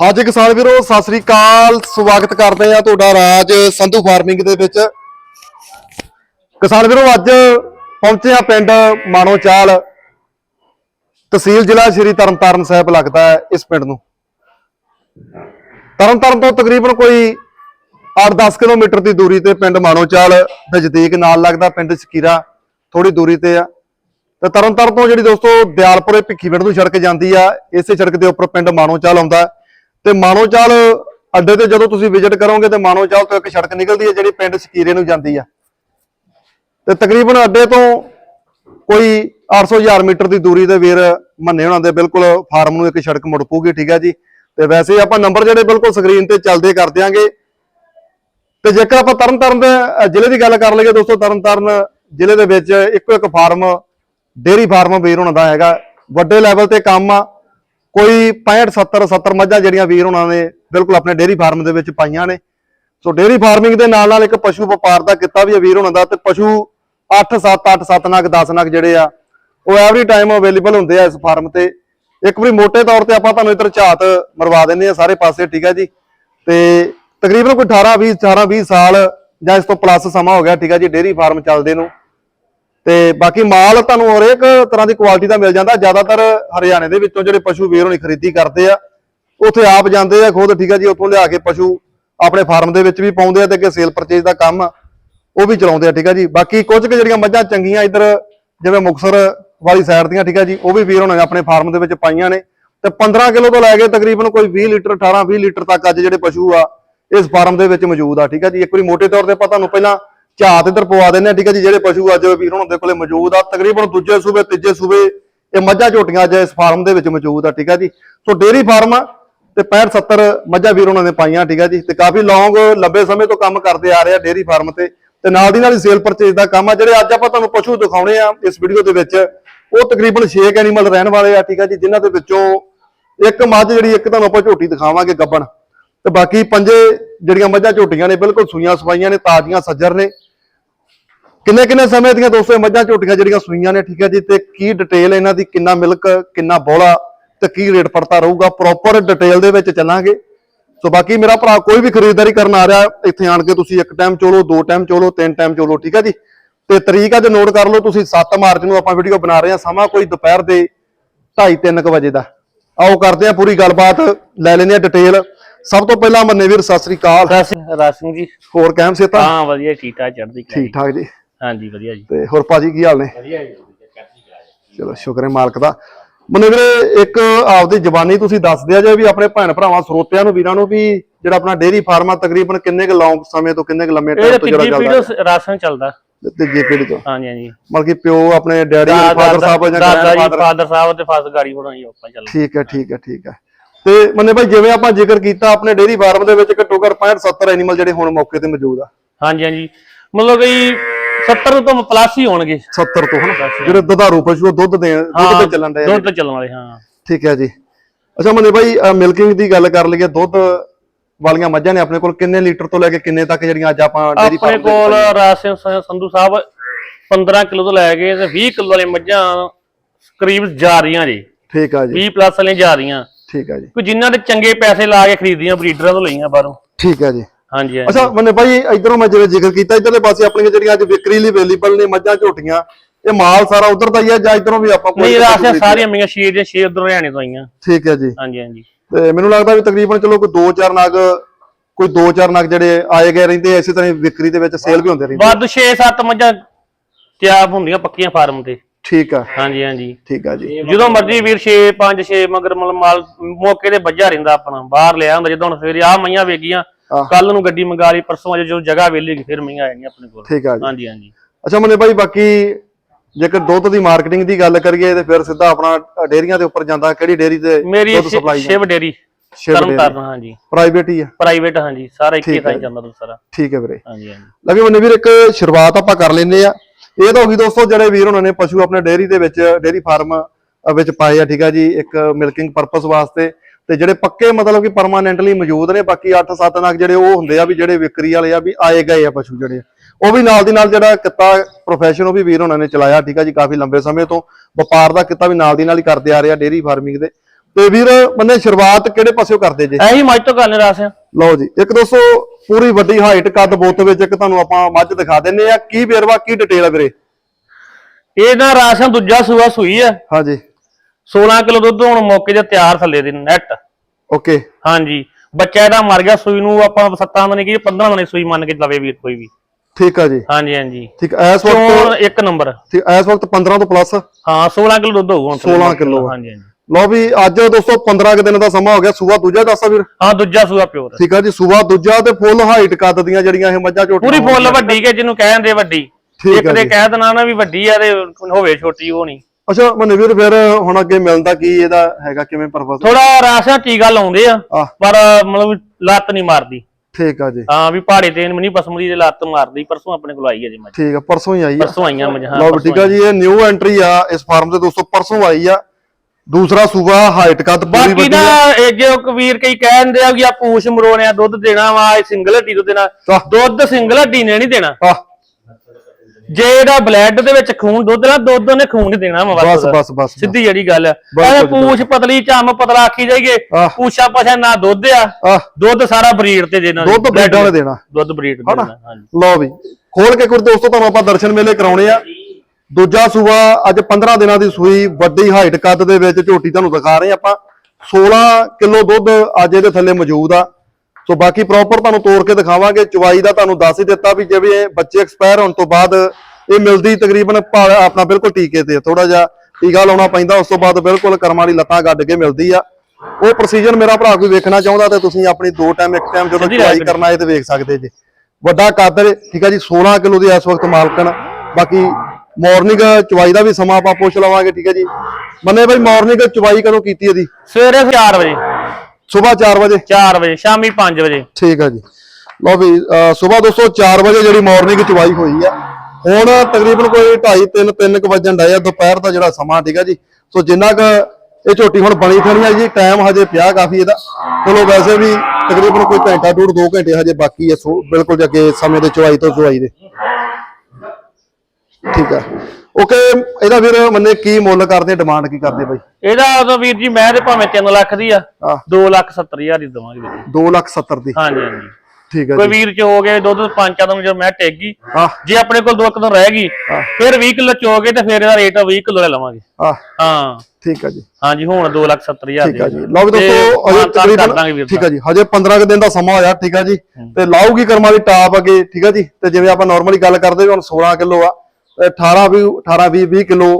ਹਾਂਜੀ ਕਿਸਾਨ ਵੀਰੋ, ਸਤਿ ਸ੍ਰੀ ਅਕਾਲ। ਸਵਾਗਤ ਕਰਦੇ ਆ ਤੁਹਾਡਾ ਰਾਜ ਸੰਧੂ ਫਾਰਮਿੰਗ ਦੇ ਵਿੱਚ। ਕਿਸਾਨ ਵੀਰੋ, ਅੱਜ ਪਹੁੰਚੇ ਆ ਪਿੰਡ ਮਾਣੋ ਚਾਲ। ਤਹਿਸੀਲ ਜ਼ਿਲ੍ਹਾ ਸ਼੍ਰੀ ਤਰਨਤਾਰਨ ਸਾਹਿਬ ਲੱਗਦਾ ਹੈ ਇਸ ਪਿੰਡ ਨੂੰ। ਤਰਨਤਾਰਨ ਤੋਂ ਤਕਰੀਬਨ ਕੋਈ 8-10 ਕਿਲੋਮੀਟਰ ਦੀ ਦੂਰੀ ਤੇ ਪਿੰਡ ਮਾਣੋ ਚਾਲ ਨਜ਼ਦੀਕ ਨਾਲ ਲੱਗਦਾ ਪਿੰਡ ਸ਼ਕੀਰਾ ਥੋੜੀ ਦੂਰੀ ਤੇ ਆ। ਤੇ ਤਰਨਤਾਰਨ ਤੋਂ ਜਿਹੜੀ ਦੋਸਤੋ, ਦਿਆਲਪੁਰੇ ਭਿੱਖੀਵਿੰਡ ਨੂੰ ਸੜਕ ਜਾਂਦੀ ਆ, ਇਸੇ ਸੜਕ ਦੇ ਉੱਪਰ ਪਿੰਡ ਮਾਣੋਚਾਲ ਆਉਂਦਾ। ਤੇ ਮਾਣੋਚਾਲ ਅੱਡੇ ਤੇ ਜਦੋਂ ਤੁਸੀਂ ਵਿਜ਼ਿਟ ਕਰੋਗੇ ਤੇ ਮਾਣੋਚਾਲ ਤੋਂ ਇੱਕ ਸੜਕ ਨਿਕਲਦੀ ਹੈ ਜਿਹੜੀ ਪਿੰਡ ਸ਼ਕੀਰੇ ਨੂੰ ਜਾਂਦੀ ਆ। ਤੇ ਤਕਰੀਬਨ ਅੱਡੇ ਤੋਂ ਕੋਈ 800 ਮੀਟਰ ਦੀ ਦੂਰੀ ਤੇ ਵੀਰ ਮੰਨੇ ਉਹਨਾਂ ਦੇ ਬਿਲਕੁਲ ਫਾਰਮ ਨੂੰ ਇੱਕ ਸੜਕ ਮੁੜ ਪੂਗੀ ਠੀਕ ਹੈ ਜੀ। ਤੇ ਵੈਸੇ ਆਪਾਂ ਨੰਬਰ ਜਿਹੜੇ ਬਿਲਕੁਲ ਸਕਰੀਨ ਤੇ ਚੱਲਦੇ ਕਰ ਦਿਆਂਗੇ। ਤੇ ਜੇਕਰ ਆਪਾਂ ਤਰਨਤਾਰਨ ਦੇ ਜ਼ਿਲ੍ਹੇ ਦੀ ਗੱਲ ਕਰ ਲਈਏ ਦੋਸਤੋ, ਤਰਨਤਾਰਨ ਜ਼ਿਲ੍ਹੇ ਦੇ ਵਿੱਚ ਇੱਕੋ ਇੱਕ ਫਾਰਮ ਡੇਰੀ ਫਾਰਮ ਵੀਰ ਹੋਣਾ ਦਾ ਹੈਗਾ। ਵੱਡੇ ਲੈਵਲ ਤੇ ਕੰਮ ਆ। ਕੋਈ 65 70 70 ਮੱਝਾਂ ਜਿਹੜੀਆਂ ਵੀਰ ਉਹਨਾਂ ਨੇ ਬਿਲਕੁਲ ਆਪਣੇ ਡੇਰੀ ਫਾਰਮ ਦੇ ਵਿੱਚ ਪਾਈਆਂ ਨੇ। ਸੋ ਡੇਰੀ ਫਾਰਮਿੰਗ ਦੇ ਨਾਲ ਨਾਲ ਇੱਕ ਪਸ਼ੂ ਵਪਾਰ ਦਾ ਕਿੱਤਾ ਵੀ ਆ ਵੀਰ ਹੋਣਾ ਦਾ ਤੇ ਪਸ਼ੂ 8 7 8 7 ਨਗ 10 ਨਗ ਜਿਹੜੇ ਆ, ਉਹ ਐਵਰੀ ਟਾਈਮ ਅਵੇਲੇਬਲ ਹੁੰਦੇ ਆ ਇਸ ਫਾਰਮ ਤੇ। ਇੱਕ ਵਾਰੀ ਮੋٹے ਤੌਰ ਤੇ ਆਪਾਂ ਤੁਹਾਨੂੰ ਇਧਰ ਝਾਤ ਮਰਵਾ ਦਿੰਦੇ ਆ ਸਾਰੇ ਪਾਸੇ, ਠੀਕ ਹੈ ਜੀ? ਤੇ ਤਕਰੀਬਨ ਕੋਈ 18 20 18 20 ਸਾਲ ਜਾਂ ਇਸ ਤੋਂ ਪਲੱਸ ਸਮਾਂ ਹੋ ਗਿਆ, ਠੀਕ ਹੈ ਜੀ ਡੇਰੀ ਫਾਰਮ ਚੱਲਦੇ ਨੂੰ। ਤੇ ਬਾਕੀ ਮਾਲ ਤੁਹਾਨੂੰ ਹਰੇਕ ਤਰ੍ਹਾਂ ਦੀ ਕੁਆਲਿਟੀ ਦਾ ਮਿਲ ਜਾਂਦਾ। ਜ਼ਿਆਦਾਤਰ ਹਰਿਆਣੇ ਦੇ ਵਿੱਚੋਂ ਜਿਹੜੇ ਪਸ਼ੂ ਵੀਰ ਹੋਣੀ ਖਰੀਦੀ ਕਰਦੇ ਆ ਉੱਥੇ ਆਪ ਜਾਂਦੇ ਆ ਖੁਦ ਠੀਕ ਆ ਜੀ ਉੱਥੋਂ ਲਿਆ ਕੇ ਪਸ਼ੂ ਆਪਣੇ ਫਾਰਮ ਦੇ ਵਿੱਚ ਵੀ ਪਾਉਂਦੇ ਆ ਤੇ ਅੱਗੇ ਸੇਲ ਪਰਚੇਜ ਦਾ ਕੰਮ ਆ, ਉਹ ਵੀ ਚਲਾਉਂਦੇ ਆ ਠੀਕ ਆ ਜੀ। ਬਾਕੀ ਕੁਝ ਕੁ ਜਿਹੜੀਆਂ ਮੱਝਾਂ ਚੰਗੀਆਂ ਇੱਧਰ ਜਿਵੇਂ ਮੁਕਸਰ ਵਾਲੀ ਸਾਈਡ ਦੀਆਂ ਠੀਕ ਆ ਜੀ ਉਹ ਵੀ ਵੀਰ ਹੋਣਾ ਆਪਣੇ ਫਾਰਮ ਦੇ ਵਿੱਚ ਪਾਈਆਂ ਨੇ। ਤੇ 15 ਕਿਲੋ ਤੋਂ ਲੈ ਕੇ ਤਕਰੀਬਨ ਕੋਈ 20 ਲੀਟਰ 18 20 ਲੀਟਰ ਤੱਕ ਅੱਜ ਜਿਹੜੇ ਪਸ਼ੂ ਆ ਇਸ ਫਾਰਮ ਦੇ ਵਿੱਚ ਮੌਜੂਦ ਆ ਠੀਕ ਆ ਜੀ। ਇੱਕ ਵਾਰੀ ਮੋਟੇ ਤੌਰ ਤੇ ਆਪਾਂ ਤੁਹਾਨੂੰ ਪਹਿਲਾਂ ਝਾਤ ਇੱਧਰ ਪਵਾ ਦਿੰਦੇ ਆ, ਠੀਕ ਹੈ ਜੀ, ਜਿਹੜੇ ਪਸ਼ੂ ਅੱਜ ਵੀਰ ਹੋਣਾ ਦੇ ਕੋਲੇ ਮੌਜੂਦ ਆ, ਤਕਰੀਬਨ ਦੂਜੇ ਸੂਬੇ, ਤੀਜੇ ਸੂਬੇ, ਇਹ ਮੱਝਾਂ ਝੋਟੀਆਂ ਅੱਜ ਇਸ ਫਾਰਮ ਦੇ ਵਿੱਚ ਮੌਜੂਦ ਆ, ਠੀਕ ਹੈ ਜੀ। ਸੋ ਡੇਰੀ ਫਾਰਮ ਆ ਤੇ 65 70 ਮੱਝਾਂ ਵੀਰ ਉਹਨਾਂ ਨੇ ਪਾਈਆਂ, ਠੀਕ ਹੈ ਜੀ। ਤੇ ਕਾਫੀ ਲੌਂਗ ਲੰਬੇ ਸਮੇਂ ਤੋਂ ਕੰਮ ਕਰਦੇ ਆ ਰਹੇ ਆ ਡੇਰੀ ਫਾਰਮ ਤੇ। ਤੇ ਨਾਲ ਦੀ ਨਾਲ ਹੀ ਸੇਲ ਪਰਚੇਜ ਦਾ ਕੰਮ ਆ, ਜਿਹੜੇ ਅੱਜ ਆਪਾਂ ਤੁਹਾਨੂੰ ਪਸ਼ੂ ਦਿਖਾਉਣੇ ਆ ਇਸ ਵੀਡੀਓ ਦੇ ਵਿੱਚ, ਉਹ ਤਕਰੀਬਨ 6 ਐਨੀਮਲ ਰਹਿਣ ਵਾਲੇ ਆ, ਠੀਕ ਆ ਜੀ, ਜਿਨ੍ਹਾਂ ਦੇ ਵਿੱਚੋਂ ਇੱਕ ਮੱਝ ਜਿਹੜੀ, ਇੱਕ ਤੁਹਾਨੂੰ ਆਪਾਂ ਝੋਟੀ ਦਿਖਾਵਾਂਗੇ ਗੱਬਣ। ਤੇ ਬਾਕੀ ਪੰਜੇ ਜਿਹੜੀਆਂ ਮੱਝਾਂ ਝੋਟੀਆਂ ਨੇ, ਬਿਲਕੁਲ ਸੂਈਆਂ ਸਵਾਈਆਂ ਨੇ, ਤਾਜ਼ੀਆਂ, ਸੱਜਰ ਨੇ। ਕਿੰਨੇ ਕਿੰਨੇ ਸਮੇਂ ਦੀਆਂ ਦੋਸਤੋ ਮੱਝਾਂ ਝੋਟੀਆਂ ਜਿਹੜੀਆਂ ਸੂਈਆਂ ਨੇ ਠੀਕ ਹੈ ਜੀ ਤੇ ਕੀ ਡਿਟੇਲ ਇਹਨਾਂ ਦੀ ਕਿੰਨਾ ਮਿਲਕ ਕਿੰਨਾ ਬੋਲਾ ਤੇ ਕੀ ਰੇਟ ਪੜਤਾ ਰਹੂਗਾ? ਪ੍ਰੋਪਰ ਡਿਟੇਲ ਦੇ ਵਿੱਚ ਚੱਲਾਂਗੇ। ਸੋ ਬਾਕੀ ਮੇਰਾ ਭਰਾ ਕੋਈ ਵੀ ਖਰੀਦਦਾਰੀ ਕਰਨ ਆ ਰਿਹਾ ਇੱਥੇ ਆਣ ਕੇ ਤੁਸੀਂ ਇੱਕ ਟਾਈਮ ਚੋਲੋ ਦੋ ਟਾਈਮ ਚੋਲੋ ਤਿੰਨ ਟਾਈਮ ਚੋਲੋ ਠੀਕ ਹੈ ਜੀ? ਤੇ ਤਰੀਕ ਅੱਜ ਨੋਟ ਕਰ ਲਓ ਤੁਸੀਂ 7 ਮਾਰਚ ਨੂੰ ਆਪਾਂ ਵੀਡੀਓ ਬਣਾ ਰਹੇ ਹਾਂ ਸਮਾਂ ਕੋਈ ਦੁਪਹਿਰ ਦੇ 2:30 3 ਵਜੇ ਦਾ। ਆਓ ਕਰਦੇ ਆ ਪੂਰੀ ਗੱਲਬਾਤ ਲੈ ਲੈਂਦੇ ਆ ਡਿਟੇਲ ਸਭ ਤੋਂ ਪਹਿਲਾਂ ਮੰਨੇ ਵੀਰ ਸਤਿ ਸ੍ਰੀ ਅਕਾਲ ਰਾਸਿੰਗ ਜੀ। ਹੋਰ ਕੈਮ ਸੇਤਾ? ਹਾਂ ਵਧੀਆ ਠੀਕ ਠਾਕ ਚੜ੍ਹਦੀ ਠੀਕ ਠਾਕ ਜੀ। ਹਾਂਜੀ ਵਧੀਆ ਜੀ। ਤੇ ਹੋਰ ਭਾਜੀ ਕੀ ਹਾਲ ਨੇ? ਵਧੀਆ ਜੀ ਚਲੋ ਸ਼ੁਕਰ ਹੈ ਮਾਲਕ ਦਾ। ਮੰਨੇ ਵੀਰੇ ਇੱਕ ਆਪਦੀ ਜ਼ਬਾਨੀ ਤੁਸੀਂ ਦੱਸ ਦਿਆ ਜੇ ਵੀ ਆਪਣੇ ਭੈਣ ਭਰਾਵਾਂ ਸਰੋਤਿਆਂ ਨੂੰ ਵੀਰਾਂ ਨੂੰ ਵੀ ਜਿਹੜਾ ਆਪਣਾ ਡੇਰੀ ਫਾਰਮ ਆ ਤਕਰੀਬਨ ਕਿੰਨੇ ਕੁ ਲੌਂਗ ਸਮੇਂ ਤੋਂ ਕਿੰਨੇ ਕੁ ਲੰਮੇ ਟਾਈਮ ਤੋਂ ਜਿਹੜਾ ਚੱਲਦਾ? ਰਾਸ਼ਨ ਚੱਲਦਾ। ਤੀਜੀ ਪੀੜ੍ਹੀ ਤੋਂ? ਹਾਂਜੀ ਹਾਂਜੀ। ਮਤਲਬ ਕਿ ਪਿਓ ਆਪਣੇ ਡੈਡੀ ਫਾਦਰ ਸਾਹਿਬ ਜਾਂ ਜੀ ਫਾਦਰ ਸਾਹਿਬ ਤੇ ਫਾਦਰ ਗਾੜੀ ਬਣਾਈ ਆਪਾਂ ਚੱਲ। ਠੀਕ ਹੈ ਠੀਕ ਹੈ ਠੀਕ ਹੈ। ਤੇ ਮੰਨੇ ਭਾਈ ਜਿਵੇਂ ਆਪਾਂ ਜ਼ਿਕਰ ਕੀਤਾ ਆਪਣੇ ਡੇਰੀ ਫਾਰਮ ਦੇ ਵਿੱਚ ਘੱਟੋ ਘੱਟ 65 70 ਐਨੀਮਲ ਜਿਹੜੇ ਹੁਣ ਮੌਕੇ ਤੇ ਮੌਜੂਦ ਆ। ਹਾਂਜੀ ਹਾਂਜੀ। ਮਤਲਬ ਕਿ 70 ਤੋਂ ਪਲੱਸ ਹੀ ਹੋਣਗੇ। 70 ਤੋਂ ਹਨਾ? ਜਿਹੜੇ ਦੁਧਾਰੂ ਪਸ਼ੂ ਦੁੱਧ ਦੇ ਦੁੱਧ ਤੇ ਚੱਲਣ ਦੇ ਦੁੱਧ ਤੇ ਚੱਲਣ ਵਾਲੇ ਹਾਂ। ਠੀਕ ਹੈ ਜੀ। ਅੱਛਾ ਮੰਨੇ ਭਾਈ ਮਿਲਕਿੰਗ ਦੀ ਗੱਲ ਕਰ ਲਈਏ ਦੁੱਧ ਵਾਲੀਆਂ ਮੱਝਾਂ ਨੇ ਆਪਣੇ ਕੋਲ ਕਿੰਨੇ ਲੀਟਰ ਤੋਂ ਲੈ ਕੇ ਕਿੰਨੇ ਤੱਕ ਜਿਹੜੀਆਂ ਅੱਜ ਆਪਾਂ ਡੇਰੀ ਆਪਣੇ ਫਾਰਮ ਕੋਲ ਰਾਸ਼ਨ ਸ- ਸੰਧੂ ਸਾਹਿਬ 15 ਕਿਲੋ ਤੋਂ ਲੈ ਕੇ ਤੇ 20 ਕਿਲੋ ਵਾਲੇ ਮੱਝਾਂ ਕਰੀਬ ਜਾ ਰਹੀਆਂ ਜੀ। ਠੀਕ ਆ ਜੀ। 20 ਪਲੱਸ ਵਾਲੀਆਂ ਜਾ ਰਹੀਆਂ। ਠੀਕ ਆ ਜੀ। ਕੋਈ ਜਿਨ੍ਹਾਂ ਦੇ ਚੰਗੇ ਪੈਸੇ ਲਾ ਕੇ ਖਰੀਦੀਆਂ ਬਰੀਡਰਾਂ ਤੋਂ ਲਈਆਂ ਬਾਹਰੋਂ। ਠੀਕ ਆ ਜੀ। ਹਾਂਜੀ ਅੱਛਾ ਮੰਨੇ ਭਾਈ ਇਧਰੋਂ ਮੈਂ ਜਿਵੇਂ ਜ਼ਿਕਰ ਕੀਤਾ ਇਧਰਲੇ ਪਾਸੇ ਆਪਣੀਆਂ ਜਿਹੜੀਆਂ ਅੱਜ ਵਿਕਰੀ ਲਈ ਅਵੇਲੇਬਲ ਨੇ ਮੱਝਾਂ ਝੋਟੀਆਂ ਇਹ ਮਾਲ ਸਾਰਾ ਉਧਰ ਦਾ ਹੀ ਆ ਜਾਂ ਇਧਰੋਂ ਵੀ ਆਪਾਂ ਨਹੀਂ ਇੱਕ ਰਾਸ਼ਨ ਖਰੀਦਣਾ? ਸਾਰੀਆਂ ਮੀਆਂ ਛੇ ਦੇ ਛੇ ਉਧਰ ਹਰਿਆਣੇ ਤੋਂ ਆਈਆਂ। ਠੀਕ ਹੈ ਜੀ। ਹਾਂਜੀ ਹਾਂਜੀ। ਤੇ ਮੈਨੂੰ ਲੱਗਦਾ ਵੀ ਤਕਰੀਬਨ ਚਲੋ ਕੋਈ 2-4 ਨਗ ਕੋਈ 2-4 ਨਗ ਜਿਹੜੇ ਆਏ ਗਏ ਰਹਿੰਦੇ ਇਸੇ ਤਰ੍ਹਾਂ ਹੀ ਵਿਕਰੀ ਦੇ ਵਿੱਚ ਸੇਲ ਵੀ ਹੁੰਦੇ ਰਹਿੰਦੇ ਵੱਧ 6-7 ਮੱਝਾਂ ਤਿਆਰ ਹੁੰਦੀਆਂ ਪੱਕੀਆਂ ਫਾਰਮ ਤੇ। ਠੀਕ ਆ। ਹਾਂਜੀ ਹਾਂਜੀ। ਠੀਕ ਆ ਜੀ। ਜਦੋਂ ਮਰਜ਼ੀ ਵੀਰ 6 5 6 ਮਗਰ ਮਲ ਮਾਲ ਮੌਕੇ ਤੇ ਵੱਜਾ ਰਹਿੰਦਾ ਆਪਣਾ ਬਾਹਰ ਲਿਆ ਹੁੰਦਾ ਜਦੋਂ ਹੁਣ ਸਵੇਰੇ ਆ ਮਈਆਂ ਵੇਗੀਆਂ। ਕੱਲ ਨੂੰ ਗੱਡੀ ਮੰਗਾ ਲਈ ਪਰਸੋਂ ਅੱਜ ਜਦੋਂ ਜਗ੍ਹਾ ਵੇਲੇਗੀ ਫਿਰ ਮਈਆਂ ਆਣਗੀਆਂ ਆਪਣੇ ਕੋਲ। ਠੀਕ ਆ ਜੀ। ਹਾਂਜੀ ਹਾਂਜੀ। ਅੱਛਾ ਮਨੇ ਭਾਈ ਬਾਕੀ ਜੇਕਰ ਦੁੱਧ ਦੀ ਮਾਰਕੀਟਿੰਗ ਦੀ ਗੱਲ ਕਰੀਏ ਤੇ ਫਿਰ ਸਿੱਧਾ ਆਪਣਾ ਡੇਅਰੀਆਂ ਦੇ ਉੱਪਰ ਜਾਂਦਾ ਕਿਹੜੀ ਡੇਅਰੀ ਤੇ ਮੇਰੀ ਸ਼ਿਵ ਡੇਰੀ ਸ਼ਿਵ ਤਰਨ ਡੇਅਰੀ ਤਾਰਨ ਹਾਂਜੀ। ਪ੍ਰਾਈਵੇਟ ਹੀ ਆ? ਪ੍ਰਾਈਵੇਟ ਹਾਂਜੀ ਸਾਰਾ ਇੱਕੇ ਥਾਂ। ਜਾਂਦਾ ਦੁੱਧ ਸਾਰਾ। ਠੀਕ ਹੈ ਵੀਰੇ। ਹਾਂਜੀ ਹਾਂਜੀ। ਲਗੇ ਮਨੇ ਵੀਰ ਇੱਕ ਸ਼ੁਰੂਆਤ ਆਪਾਂ ਕਰ ਲੈਂਦੇ ਆ। ਇਹ ਤਾਂ ਹੋ ਗਈ ਦੋਸਤੋ ਜਿਹੜੇ ਵੀਰ ਉਹਨਾਂ ਨੇ ਪਸ਼ੂ ਆਪਣੇ ਡੇਅਰੀ ਦੇ ਵਿੱਚ ਡੇਅਰੀ ਫਾਰਮ ਵਿੱਚ ਪਾਏ ਆ ਠੀਕ ਆ ਜੀ ਇੱਕ ਮਿਲਕਿੰਗ ਪਰਪਸ ਵਾਸਤੇ। ਤੇ ਜਿਹੜੇ ਪੱਕੇ ਮਤਲਬ ਕਿ ਪਰਮਾਨੈਂਟਲੀ ਮੌਜੂਦ ਨੇ ਬਾਕੀ 8-7 ਨਗ ਜਿਹੜੇ ਉਹ ਹੁੰਦੇ ਆ ਵੀ ਜਿਹੜੇ ਵਿਕਰੀ ਵਾਲੇ ਆ ਵੀ ਆਏ ਗਏ ਆ ਪਸ਼ੂ ਜਿਹੜੇ। ਉਹ ਵੀ ਨਾਲ ਦੀ ਨਾਲ ਜਿਹੜਾ ਕਿੱਤਾ ਪ੍ਰੋਫੈਸ਼ਨ ਉਹ ਵੀ ਵੀਰ ਉਹਨਾਂ ਨੇ ਚਲਾਇਆ ਠੀਕ ਆ ਜੀ ਕਾਫੀ ਲੰਬੇ ਸਮੇਂ ਤੋਂ। ਵਪਾਰ ਦਾ ਕਿੱਤਾ ਵੀ ਨਾਲ ਦੀ ਨਾਲ ਹੀ ਕਰਦੇ ਆ ਰਹੇ ਆ ਡੇਅਰੀ ਫਾਰਮਿੰਗ ਦੇ। ਤੇ ਵੀਰ ਮੰਨੇ ਸ਼ੁਰੂਆਤ ਕਿਹੜੇ ਪਾਸਿਓਂ ਕਰਦੇ ਜੇ? ਇਹੀ ਮੱਝ ਤੋਂ ਕਰਨੇ ਰਾਸਿਆ ਲਓ ਜੀ ਇੱਕ ਦੋਸਤੋ ਪੂਰੀ ਵੱਡੀ ਹਾਈਟ ਕੱਦ ਬੁੱਤ ਵਿੱਚ ਇੱਕ ਤੁਹਾਨੂੰ ਆਪਾਂ ਮੱਝ ਦਿਖਾ ਦਿੰਨੇ ਆ। ਕੀ ਵੇਰਵਾ ਕੀ ਡਿਟੇਲ ਆ ਵੀਰੇ? ਇਹ ਨਾ ਰਾਸਿਆ ਦੂਜਾ ਸੂਆ ਸੂਈ ਆ। ਹਾਂਜੀ। 16 ਕਿਲੋ ਦੁੱਧ ਹੁਣ ਮੌਕੇ ਤੇ ਤਿਆਰ ਥੱਲੇ ਦੀ ਨੈਟ। ਓਕੇ ਹਾਂਜੀ। ਬੱਚਾ ਇਹਦਾ ਮਰ ਗਿਆ ਸੂਈ ਨੂੰ ਆਪਾਂ 7 ਦਿਨ ਕੀ 15 ਦਿਨ ਸੂਈ ਮੰਨ ਕੇ ਲਵੇ ਵੀਰ ਕੋਈ ਵੀ। ਠੀਕ ਆ ਜੀ। ਹਾਂਜੀ ਹਾਂਜੀ। ਠੀਕ ਇਸ ਵਕਤ ਇੱਕ ਨੰਬਰ। ਠੀਕ ਇਸ ਵਕਤ 15 ਤੋਂ ਪਲੱਸ ਹਾਂ 16 ਕਿਲੋ ਦੁੱਧ ਹੋਊਗਾ ਹੁਣ ਥੱਲੇ 16 ਮੌਕੇ ਤੇ। ਕਿਲੋ। ਹਾਂਜੀ ਹਾਂਜੀ। ਲਓ ਵੀ ਅੱਜ ਦੋਸਤੋ 15 ਕੁ ਦਿਨ ਦਾ ਸਮਾਂ ਹੋ ਗਿਆ ਸੂਆ ਦੂਜਾ ਦੱਸਾ ਵੀਰ। ਹਾਂ ਦੂਜਾ ਸੂਆ ਪਿਓਰ ਠੀਕ ਆ ਜੀ ਸੂਆ ਦੂਜਾ ਤੇ ਫੁੱਲ ਹਾਈਟ ਕੱਦ ਦੀਆਂ ਜਿਹੜੀਆਂ ਇਹ ਮੱਝਾਂ ਝੋਟੀਆਂ ਪੂਰੀ ਫੁੱਲ ਵੱਡੀ ਕੇ ਜਿਹਨੂੰ ਕਹਿੰਦੇ ਵੱਡੀ। ਇੱਕ ਦੇ। ਕਹਿ ਦੇਣਾ ਨਾ ਵੀ ਵੱਡੀ ਆ ਤੇ ਹੋਵੇ ਛੋਟੀ ਉਹ ਨਹੀਂ। ਅੱਛਾ ਮਨੇ ਵੀਰ ਫਿਰ ਹੁਣ ਅੱਗੇ ਮਿਲਦਾ ਕੀ ਇਹਦਾ ਹੈਗਾ ਕਿਵੇਂ ਪਰਪਸ? ਥੋੜਾ ਰਾਸਿਆ ਟੀਕਾ ਲਾਉਂਦੇ ਆ ਆਹ। ਪਰ ਮਤਲਬ ਲੱਤ ਨਹੀਂ ਮਾਰਦੀ। ਠੀਕ ਆ ਜੀ। ਹਾਂ ਵੀ ਪਹਾੜੇ ਤੇ ਨਹੀਂ ਪਸਮਦੀ ਦੇ ਲੱਤ ਮਾਰਦੀ ਪਰਸੋਂ ਆਪਣੇ ਕੋਲ ਆਈ ਹੈ ਜੀ ਮੱਝ ਠੀਕ ਆ ਪਰਸੋਂ ਹੀ ਆਈ ਆ। ਪਰਸੋਂ ਆਈਆਂ ਮੱਝ ਹਾਂ ਲਓ ਪਰਸੋਂ ਜੀ ਇਹ ਨਿਊ ਐਂਟਰੀ ਆ ਇਸ ਫਾਰਮ ਤੇ ਦੋਸਤੋ ਪਰਸੋਂ ਆਈ ਆ। ਦੂਸਰਾ ਸੂਬਾ ਹਾਈਟ ਕੱਦ ਪੂਰੀ ਬਾਕੀ ਵੱਡੀ ਨਾ ਆ ਇਹ ਜੇ ਉਹ ਕਬੀਰ ਕਈ ਕਹਿੰਦੇ ਆ ਕਿ ਆ ਪੂਛ ਮਰੋਣਿਆ ਦੁੱਧ ਦੇਣਾ ਵਾ ਇਹ ਸਿੰਗਲ ਹੱਡੀ ਤੋਂ ਦੇਣਾ। ਆਹ, ਦੁੱਧ ਸਿੰਗਲ ਹੱਡੀ ਨੇ ਨਹੀਂ ਦੇਣਾ। ਆਹ, ਜੇ ਇਹਦਾ ਬਲੱਡ ਦੇ ਵਿੱਚ ਖੂਨ ਦੁੱਧ ਨਾ ਦੁੱਧ ਉਹਨੇ ਖੂਨ ਦੇਣਾ ਵਾ ਬਸ। ਬਸ ਬਸ ਸਿੱਧੀ ਜਿਹੜੀ ਗੱਲ। ਆ ਇਹ ਪੂਛ ਪਤਲੀ ਚੰਮ ਪਤਲਾ ਆਖੀ ਜਾਈਏ। ਪੂਛਾ ਪਛਾ ਨਾ ਦੁੱਧ ਆ। ਦੁੱਧ ਸਾਰਾ ਬਰੀਡ ਤੇ ਦੇਣਾ। ਦੁੱਧ ਬਰੀਡਾਂ ਨੇ ਦੇਣਾ। ਦੁੱਧ ਬਰੀਡ ਦੇਣਾ ਹਾਂਜੀ। ਲਓ ਵੀ ਖੋਲ ਕੇ ਕੁਝ ਦੋਸਤੋ ਤੁਹਾਨੂੰ ਆਪਾਂ ਦਰਸ਼ਨ ਮੇਲੇ ਕਰਾਉਣੇ ਆ। ਦੂਜਾ ਸੂਆ ਅੱਜ 15 ਦਿਨਾਂ ਦੀ ਸੂਈ ਵੱਡੀ ਹਾਈਟ ਕੱਦ ਦੇ ਵਿੱਚ ਝੋਟੀ ਤੁਹਾਨੂੰ ਦਿਖਾ ਰਹੇ ਆਪਾਂ। 16 ਕਿਲੋ ਦੁੱਧ ਅੱਜ ਇਹਦੇ ਥੱਲੇ ਮੌਜੂਦ ਆ। ਸੋ ਬਾਕੀ ਪ੍ਰੋਪਰ ਤੁਹਾਨੂੰ ਤੋੜ ਕੇ ਦਿਖਾਵਾਂਗੇ। ਚੁਵਾਈ ਦਾ ਤੁਹਾਨੂੰ ਦੱਸ ਹੀ ਦਿੱਤਾ ਵੀ ਜਿਵੇਂ ਇਹ ਬੱਚੇ ਐਕਸਪਾਇਰ ਹੋਣ ਤੋਂ ਬਾਅਦ ਇਹ ਮਿਲਦੀ ਤਕਰੀਬਨ ਆਪਣਾ ਬਿਲਕੁਲ ਟੀਕੇ ਤੇ ਥੋੜਾ ਜਿਹਾ ਟੀਕਾ ਲਾਉਣਾ ਪੈਂਦਾ ਉਸ ਤੋਂ ਬਾਅਦ ਬਿਲਕੁਲ ਕਰਮਾਂ ਵਾਲੀ ਲੱਤਾਂ ਗੱਡ ਕੇ ਮਿਲਦੀ ਆ। ਉਹ ਪ੍ਰੋਸੀਜਰ ਮੇਰਾ ਭਰਾ ਕੋਈ ਵੇਖਣਾ ਚਾਹੁੰਦਾ ਤੇ ਤੁਸੀਂ ਆਪਣੀ ਦੋ ਟਾਈਮ ਇੱਕ ਟਾਈਮ ਜਦੋਂ ਚੁਵਾਈ ਕਰਨਾ ਹੈ ਤੇ ਵੇਖ ਸਕਦੇ ਜੀ। ਵੱਡਾ ਕਾਦਰ ਠੀਕ ਹੈ ਜੀ 16 ਕਿਲੋ ਦੀ ਇਸ ਵਕਤ ਮਾਲਕਣ। ਬਾਕੀ ਮਾਰਨਿੰਗ ਚੁਵਾਈ ਦਾ ਵੀ ਸਮਾਂ ਆਪਾਂ ਪੁੱਛ ਲਵਾਂਗੇ ਠੀਕ ਹੈ ਜੀ। ਮੰਨੇ ਭਾਈ ਮਾਰਨਿੰਗ ਚੁਵਾਈ ਕਦੋਂ ਕੀਤੀ ਇਹਦੀ? ਸਵੇਰੇ 4 ਵਜੇ। ਸਵੇਰ 4 ਵਜੇ? 4 ਵਜੇ ਸ਼ਾਮੀ 5 ਵਜੇ। ਠੀਕ ਹੈ ਜੀ। ਲਓ ਵੀ ਸਵੇਰ ਦੋਸਤੋ 4 ਵਜੇ ਜਿਹੜੀ ਮਾਰਨਿੰਗ ਚੁਵਾਈ ਹੋਈ ਆ। ਹੁਣ ਤਕਰੀਬਨ ਕੋਈ 2:30 3 3 ਕੁ ਵਜਣ ਡਿਆ ਦੁਪਹਿਰ ਦਾ ਜਿਹੜਾ ਸਮਾਂ ਠੀਕ ਹੈ ਜੀ। ਸੋ ਜਿੰਨਾ ਕੁ ਇਹ ਝੋਟੀ ਹੁਣ ਬਣੀ ਥਣੀ ਆ ਜੀ ਟਾਈਮ ਹਜੇ ਪਿਆ ਕਾਫੀ ਇਹਦਾ। ਚਲੋ ਵੈਸੇ ਵੀ ਤਕਰੀਬਨ ਕੋਈ ਘੰਟਾ ਡੂਢ 2 ਘੰਟੇ ਹਜੇ ਬਾਕੀ ਹੈ ਸੋ ਬਿਲਕੁਲ ਜੱਗੇ ਸਮੇਂ ਦੇ ਚੁਵਾਈ ਤੋਂ ਚੁਵਾਈ ਦੇ। ਠੀਕ ਆ। ਓਕੇ ਇਹਦਾ ਫਿਰ ਮੰਨੇ ਕੀ ਮੁੱਲ ਕਰਦੇ ਡਿਮਾਂਡ ਕੀ ਕਰਦੇ ਬਾਈ? ਇਹਦਾ ਉਦੋਂ ਵੀਰ ਜੀ ਮੈਂ ਤੇ ਭਾਵੇਂ 3 ਲੱਖ ਦੀ ਆ ਆ 2 ਲੱਖ 70 ਹਜ਼ਾਰ ਦੀ ਦਵਾਂਗੇ ਵੀਰ ਜੀ। 2 ਲੱਖ 70 ਦੀ। ਹਾਂਜੀ ਹਾਂਜੀ। ਠੀਕ ਆ ਕੋਈ ਜੀ। ਵੀਰ ਚ ਹੋ ਗਏ ਦੁੱਧ ਪੰਜ ਦਿਨ ਜਦੋਂ ਮੈਂ ਟੇਕ ਗਈ। ਆ ਜੇ ਆਪਣੇ ਕੋਲ ਦੋ ਇੱਕ ਦਿਨ ਰਹਿ ਗਈ ਫਿਰ 20 ਕਿਲੋ ਚੋਗੇ ਤੇ ਫਿਰ ਇਹਦਾ ਰੇਟ 20 ਕਿਲੋ ਲੈ ਲਵਾਂਗੇ। ਆ ਹਾਂ। ਠੀਕ ਆ ਜੀ। ਹਾਂਜੀ ਹੁਣ 2 ਲੱਖ 70 ਹਜ਼ਾਰ ਠੀਕ ਆ ਜੀ। ਲਓ ਵੀ ਦੋਸਤੋ ਤੇ ਅਜੇ ਤਕਰੀਬਨ ਵੀਰ ਠੀਕ ਆ ਜੀ। ਹਜੇ 15 ਕੁ ਦਿਨ ਦਾ ਸਮਾਂ ਹੋਇਆ ਠੀਕ ਆ ਜੀ। ਤੇ ਲਾਊਗੀ ਕਰਮਾਂ ਦੀ ਟਾਪ ਅਗੇ ਠੀਕ ਆ ਜੀ। ਤੇ ਜਿਵੇਂ ਆਪਾਂ ਨਾਰਮਲੀ ਗੱਲ ਕਰਦੇ ਵੀ ਹੁਣ 16 ਕਿਲੋ ਆ ਤੇ 18 ਵੀ 18 20 20 ਕਿਲੋ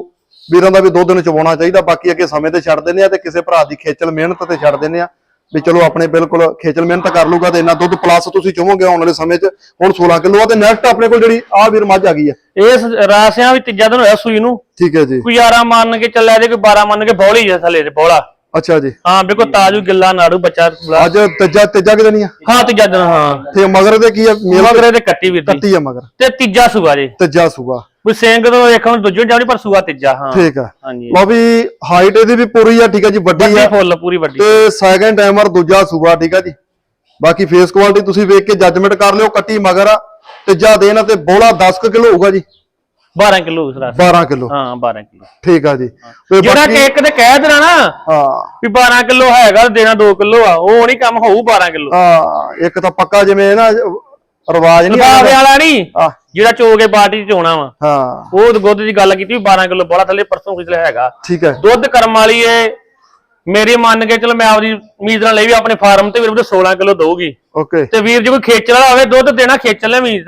ਵੀਰਾਂ ਦਾ ਵੀ ਦੁੱਧ ਨੂੰ ਚਵਾਉਣਾ ਚਾਹੀਦਾ। ਬਾਕੀ ਅੱਗੇ ਸਮੇਂ ਤੇ ਛੱਡ ਦਿੰਦੇ ਆ ਤੇ ਕਿਸੇ ਭਰਾ ਦੀ ਖੇਚਲ ਮਿਹਨਤ ਤੇ ਛੱਡ ਦਿੰਦੇ ਆ ਵੀ ਚਲੋ ਆਪਣੇ ਬਿਲਕੁਲ ਖੇਚਲ ਮਿਹਨਤ ਕਰ ਲੂਗਾ ਤੇ ਇੰਨਾ ਦੁੱਧ ਪਲੱਸ ਤੁਸੀਂ ਚਵੋਗੇ ਆਉਣ ਵਾਲੇ ਸਮੇਂ 'ਚ ਹੁਣ 16 ਕਿਲੋ ਆ ਤੇ ਨੈਕਸਟ ਆਪਣੇ ਕੋਲ ਜਿਹੜੀ ਆ ਵੀਰ ਮੱਝ ਆ ਗਈ ਆ। ਇਸ ਰਾਸਿਆਂ ਵੀ ਤੀਜਾ ਦਿਨ ਹੋਇਆ ਸੂਈ ਨੂੰ। ਠੀਕ ਹੈ ਜੀ। ਕੋਈ 11 ਮੰਨ ਕੇ ਚੱਲਿਆ ਜੇ ਕੋਈ 12 ਮੰਨ ਕੇ ਬੌਲੀ ਜੇ ਥੱਲੇ ਤੇ ਬੌਲਾ। ਅੱਛਾ ਜੀ। ਹਾਂ ਬਿਲਕੁਲ ਤਾਜੂ ਗਿੱਲਾ ਨਾੜੂ ਬੱਚਾ। ਅੱਜ ਤੀਜਾ ਤੀਜਾ ਕਿਤੇ ਨਹੀਂ ਆ? ਹਾਂ ਤੀਜਾ ਦਿਨ ਹਾਂ। ਤੇ ਮਗਰ ਦੇ ਕੀ ਆ? ਮੇਲਾ ਮਗਰੇ ਤੇ ਕੱਟੀ ਵੀਰ ਜੀ ਕੱਟੀ ਆ ਮਗਰ। ਤੇ ਤੀਜਾ ਸੂਆ ਜੇ। ਤੀਜਾ ਸੂਆ। ਕੋਈ ਸਿੰਘ ਤੋਂ ਵੇਖਣ ਨੂੰ ਦੂਜੇ ਜਾਣੀ ਪਰ ਸੂਆ ਤੀਜਾ ਹਾਂ। ਠੀਕ ਆ। ਹਾਂਜੀ। ਲਓ ਵੀ ਹਾਈਟ ਇਹਦੀ ਵੀ ਪੂਰੀ ਆ ਠੀਕ ਆ ਜੀ ਵੱਡੀ ਵੱਡੀ ਆ। ਫੁੱਲ ਪੂਰੀ ਵੱਡੀ ਤੇ ਸੈਕੰਡ ਟਾਈਮਰ ਦੂਜਾ ਸੂਆ ਠੀਕ ਆ ਜੀ। ਬਾਕੀ ਫੇਸ ਕੁਆਲਿਟੀ ਤੁਸੀਂ ਵੇਖ ਕੇ ਜੱਜਮੈਂਟ ਕਰ ਲਿਓ ਕੱਟੀ ਮਗਰ ਆ। ਤੀਜਾ ਦੇਣ ਤੇ ਬੋਲਾ 10 ਕਿਲੋ ਹੋਊਗਾ ਜੀ। 12 ਕਿਲੋ ਉਸ ਰਾਸ 12 ਕਿਲੋ। ਹਾਂ 12 ਕਿਲੋ। ਠੀਕ ਆ ਜੀ। ਤੇ ਜਿਹੜਾ ਬਾਕੀ ਕੇਕ ਤੇ ਕਹਿ ਦੇਣਾ ਨਾ ਹਾਂ। ਵੀ 12 ਕਿਲੋ ਹੈਗਾ ਤੇ ਦੇਣਾ 2 ਕਿਲੋ ਆ ਉਹ ਨਹੀਂ ਕੰਮ ਹੋਊ 12 ਕਿਲੋ। ਹਾਂ ਇੱਕ ਤਾਂ ਪੱਕਾ ਜਿਵੇਂ ਨਾ ਰਿਵਾਜ ਨਹੀਂ ਲਫਾਵੇ ਵਾਲਾ ਨਹੀਂ ਜਿਹੜਾ ਚੋਗੇ ਬਾਟੀ ਚ ਚੋਣਾ ਵਾ। ਹਾਂ। ਉਹ ਦੁੱਧ ਦੀ ਗੱਲ ਕੀਤੀ ਵੀ 12 ਕਿਲੋ ਬੋਲਾ ਥੱਲੇ ਪਰਸੋਂ ਕਿਸਲੇ ਹੈਗਾ। ਠੀਕ ਹੈ। ਦੁੱਧ ਕਰਮ ਵਾਲੀ ਏ ਮੇਰੀ ਮੰਨ ਕੇ ਚਲੋ ਮੈਂ ਆਪਦੀ ਉਮੀਦ ਨਾਲ ਲਈ ਵੀ ਆਪਣੇ ਫਾਰਮ ਤੇ ਵੀਰ ਉਹਦੇ 16 ਕਿਲੋ ਦਊਗੀ। ਓਕੇ। ਤੇ ਵੀਰ ਜੇ ਕੋਈ ਖੇਚਲ ਵਾਲਾ ਹੋਵੇ ਦੁੱਧ ਦੇਣਾ ਖੇਚਲ ਨੇ ਵੀ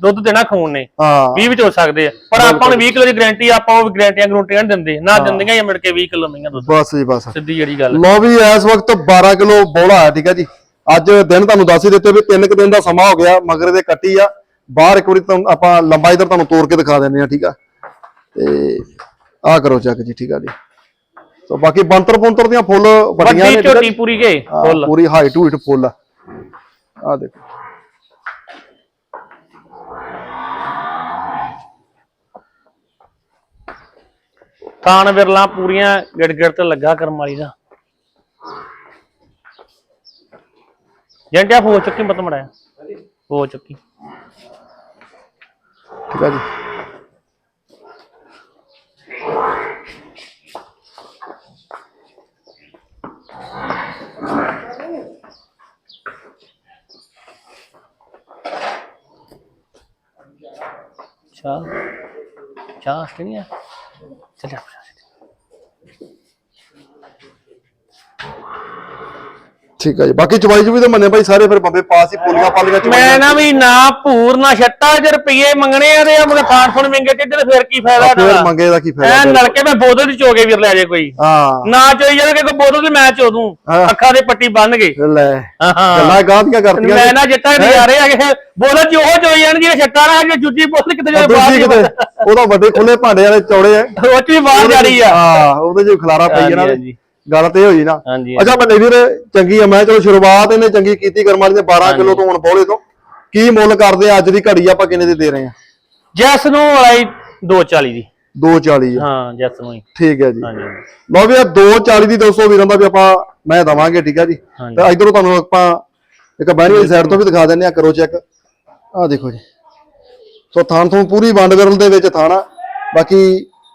ਦੁੱਧ ਦੇਣਾ ਖੂਨ ਨੇ। ਹਾਂ। 20 ਵਿੱਚ ਹੋ ਸਕਦੇ ਆ। ਪਰ ਆਪਾਂ ਨੂੰ 20 ਕਿਲੋ ਦੀ ਗਾਰੰਟੀ ਆਪਾਂ ਉਹ ਗਾਰੰਟੀਆਂ ਗਰੰਟੀਆਂ ਨਹੀਂ ਦਿੰਦੇ। ਨਾ ਦਿੰਦੀਆਂ ਜਾਂ ਮਿਲ ਕੇ 20 ਕਿਲੋ ਮਹੀਆਂ ਦੁੱਧ। ਬਸ ਜੀ ਬਸ। ਸਿੱਧੀ ਜਿਹੜੀ ਗੱਲ ਲੋ ਵੀ ਇਸ ਵਕਤ 12 ਕਿਲੋ ਬੋਲਾ ਹੈ ਠੀਕ ਹੈ ਜੀ। ਅੱਜ ਦਿਨ ਤੁਹਾਨੂੰ ਦੱਸ ਹੀ ਦਿੱਤੇ ਵੀ 3 ਕੁ ਦਿਨ ਦਾ ਸਮਾਂ ਹੋ ਗਿਆ ਮਗਰ ਦੇ ਕੱਟੀ ਆ। ਬਾਹਰ ਇੱਕ ਵਾਰੀ ਤੁਹਾਨੂੰ ਆਪਾਂ ਲੰਬਾ ਇਧਰ ਤੁਹਾਨੂੰ ਤੋੜ ਕੇ ਦਿਖਾ ਦਿੰਦੇ ਆ ਠੀਕ ਆ? ਤੇ ਆ ਕਰੋ ਚੈੱਕ ਜੀ ਠੀਕ ਆ ਜੀ। ਸੋ ਬਾਕੀ ਬੰਤਰ ਬੰਤਰ ਦੀਆਂ ਫੁੱਲ ਵੱਡੀਆਂ ਵੱਡੀ ਨੇ ਜੀ। ਪੂਰੀ ਹਾਂ, ਫੁੱਲ। ਪੂਰੀ ਹਾਈਟ ਹੂਟ ਫੁੱਲ ਆ। ਆ ਦੇਖੋ। ਥਾਣ ਵਿਰਲਾ ਪੂਰੀਆਂ ਗਿੜ ਗਿੜ ਤੇ ਲੱਗਾ ਕਰਮ ਵਾਲੀ ਦਾ। जेंट आप हो चुकी मतलब मड़ाया हो चुकी ठीक है जी चार चार नहीं है चलिए ਠੀਕ ਹੈ ਜੀ। ਬਾਕੀ ਚਵਾਈ ਚੁਵੀ ਤਾਂ ਮੰਨੇ ਭਾਈ ਸਾਰੇ ਫਿਰ ਬੰਬੇ ਪਾਸ ਹੀ ਪੋਲੀਆਂ ਪਾਲੀਆਂ ਮੈਂ ਨਾ ਵੀ ਨਾ ਭੂਰ ਨਾ ਛੱਟਾ ਜੇ ਰੁਪਏ ਮੰਗਣੇ ਆ ਤੇ ਮਗਰ ਥਾਣ ਥਣ ਮੰਗੇ ਤੇ ਫਿਰ ਕੀ ਫਾਇਦਾ ਫਿਰ ਇਹਦਾ? ਮੰਗੇ ਦਾ ਕੀ ਐ ਫਾਇਦਾ ਨਲਕੇ ਮੈਂ ਬੋਤਲ ਦੀ ਚੋਗੇ ਵੀਰ ਲੈ ਜੇ ਕੋਈ। ਹਾਂ। ਨਾ ਚੋਈ ਜਾਵੇ ਕਿ ਕੋਈ ਬੋਤਲ ਦੀ ਮੈਂ ਚੋ ਦੂੰ। ਅੱਖਾਂ ਦੇ ਪੱਟੀ ਬੰਨ ਕੇ। ਲੈ। ਹਾਂ। ਗੱਲਾਂ ਗਾਂਧੀਆਂ ਕਰਤੀਆਂ ਮੈਂ ਨਾ ਜੱਟਾਂ ਨਜ਼ਾਰੇ ਆ ਗਏ ਬੋਤਲ ਚ ਉਹ ਚੋਈ ਜਾਣਗੇ ਛੱਟਾ ਨਾ ਕਿ ਜੁੱਜੀ ਬੋਤਲ ਕਿਤੇ ਜਾਵੇ ਬਾਹਰ ਉਹਦਾ ਵੱਡੇ ਖੁੱਲੇ ਭਾਂਡੇ ਵਾਲੇ ਚੌੜੇ ਆ। ਉਹ ਚ ਵੀ ਬਾਹਰ ਜਾ ਰਹੀ ਆ। ਹਾਂ ਉਹਦੇ ਚ ਖਲਾਰਾ ਪਈ ਜਾਣਾ। ਗੱਲ ਤੇ ਹੋਈ ਨਾ। ਹਾਂਜੀ ਅੱਛਾ ਮੰਨੇ ਵੀਰ ਚੰਗੀ ਆ ਮੈਂ ਚਲੋ ਸ਼ੁਰੂਆਤ ਇਹਨੇ ਚੰਗੀ ਕੀਤੀ ਕਰਮਾਂ ਦੀ 12 ਕਿਲੋ ਤੋਂ ਹੁਣ ਬੋਲੇ ਤੋਂ। ਕੀ ਮੁੱਲ ਕਰਦੇ ਆ ਅੱਜ ਦੀ ਘੜੀ ਆਪਾਂ ਕਿੰਨੇ ਦੀ ਦੇ ਰਹੇ ਆ? ਜੈਸ ਨੂੰ ਆਈ 240 ਦੀ 240 ਆ। ਹਾਂ ਜੈਸ ਨੂੰ ਹੀ। ਠੀਕ ਹੈ ਜੀ। ਹਾਂਜੀ ਲਓ ਵੀ ਇਹ 240 ਦੀ 200 ਵੀਰਾਂ ਦਾ ਵੀ ਆਪਾਂ ਮੈਂ ਦਵਾਂਗੇ ਠੀਕ ਆ ਜੀ। ਤੇ ਇਧਰੋਂ ਤੁਹਾਨੂੰ ਆਪਾਂ ਇੱਕ ਵਾਲੀ ਸਾਈਡ ਤੋਂ ਵੀ ਦਿਖਾ ਦਿੰਨੇ ਆ ਕਰੋ ਚੈੱਕ ਆਹ ਦੇਖੋ ਜੀ। ਸੋ ਥਾਣ ਤੋਂ ਪੂਰੀ ਵੰਡ ਵਿਰਲ ਦੇ ਵਿੱਚ ਥਾਣਾ ਬਾਕੀ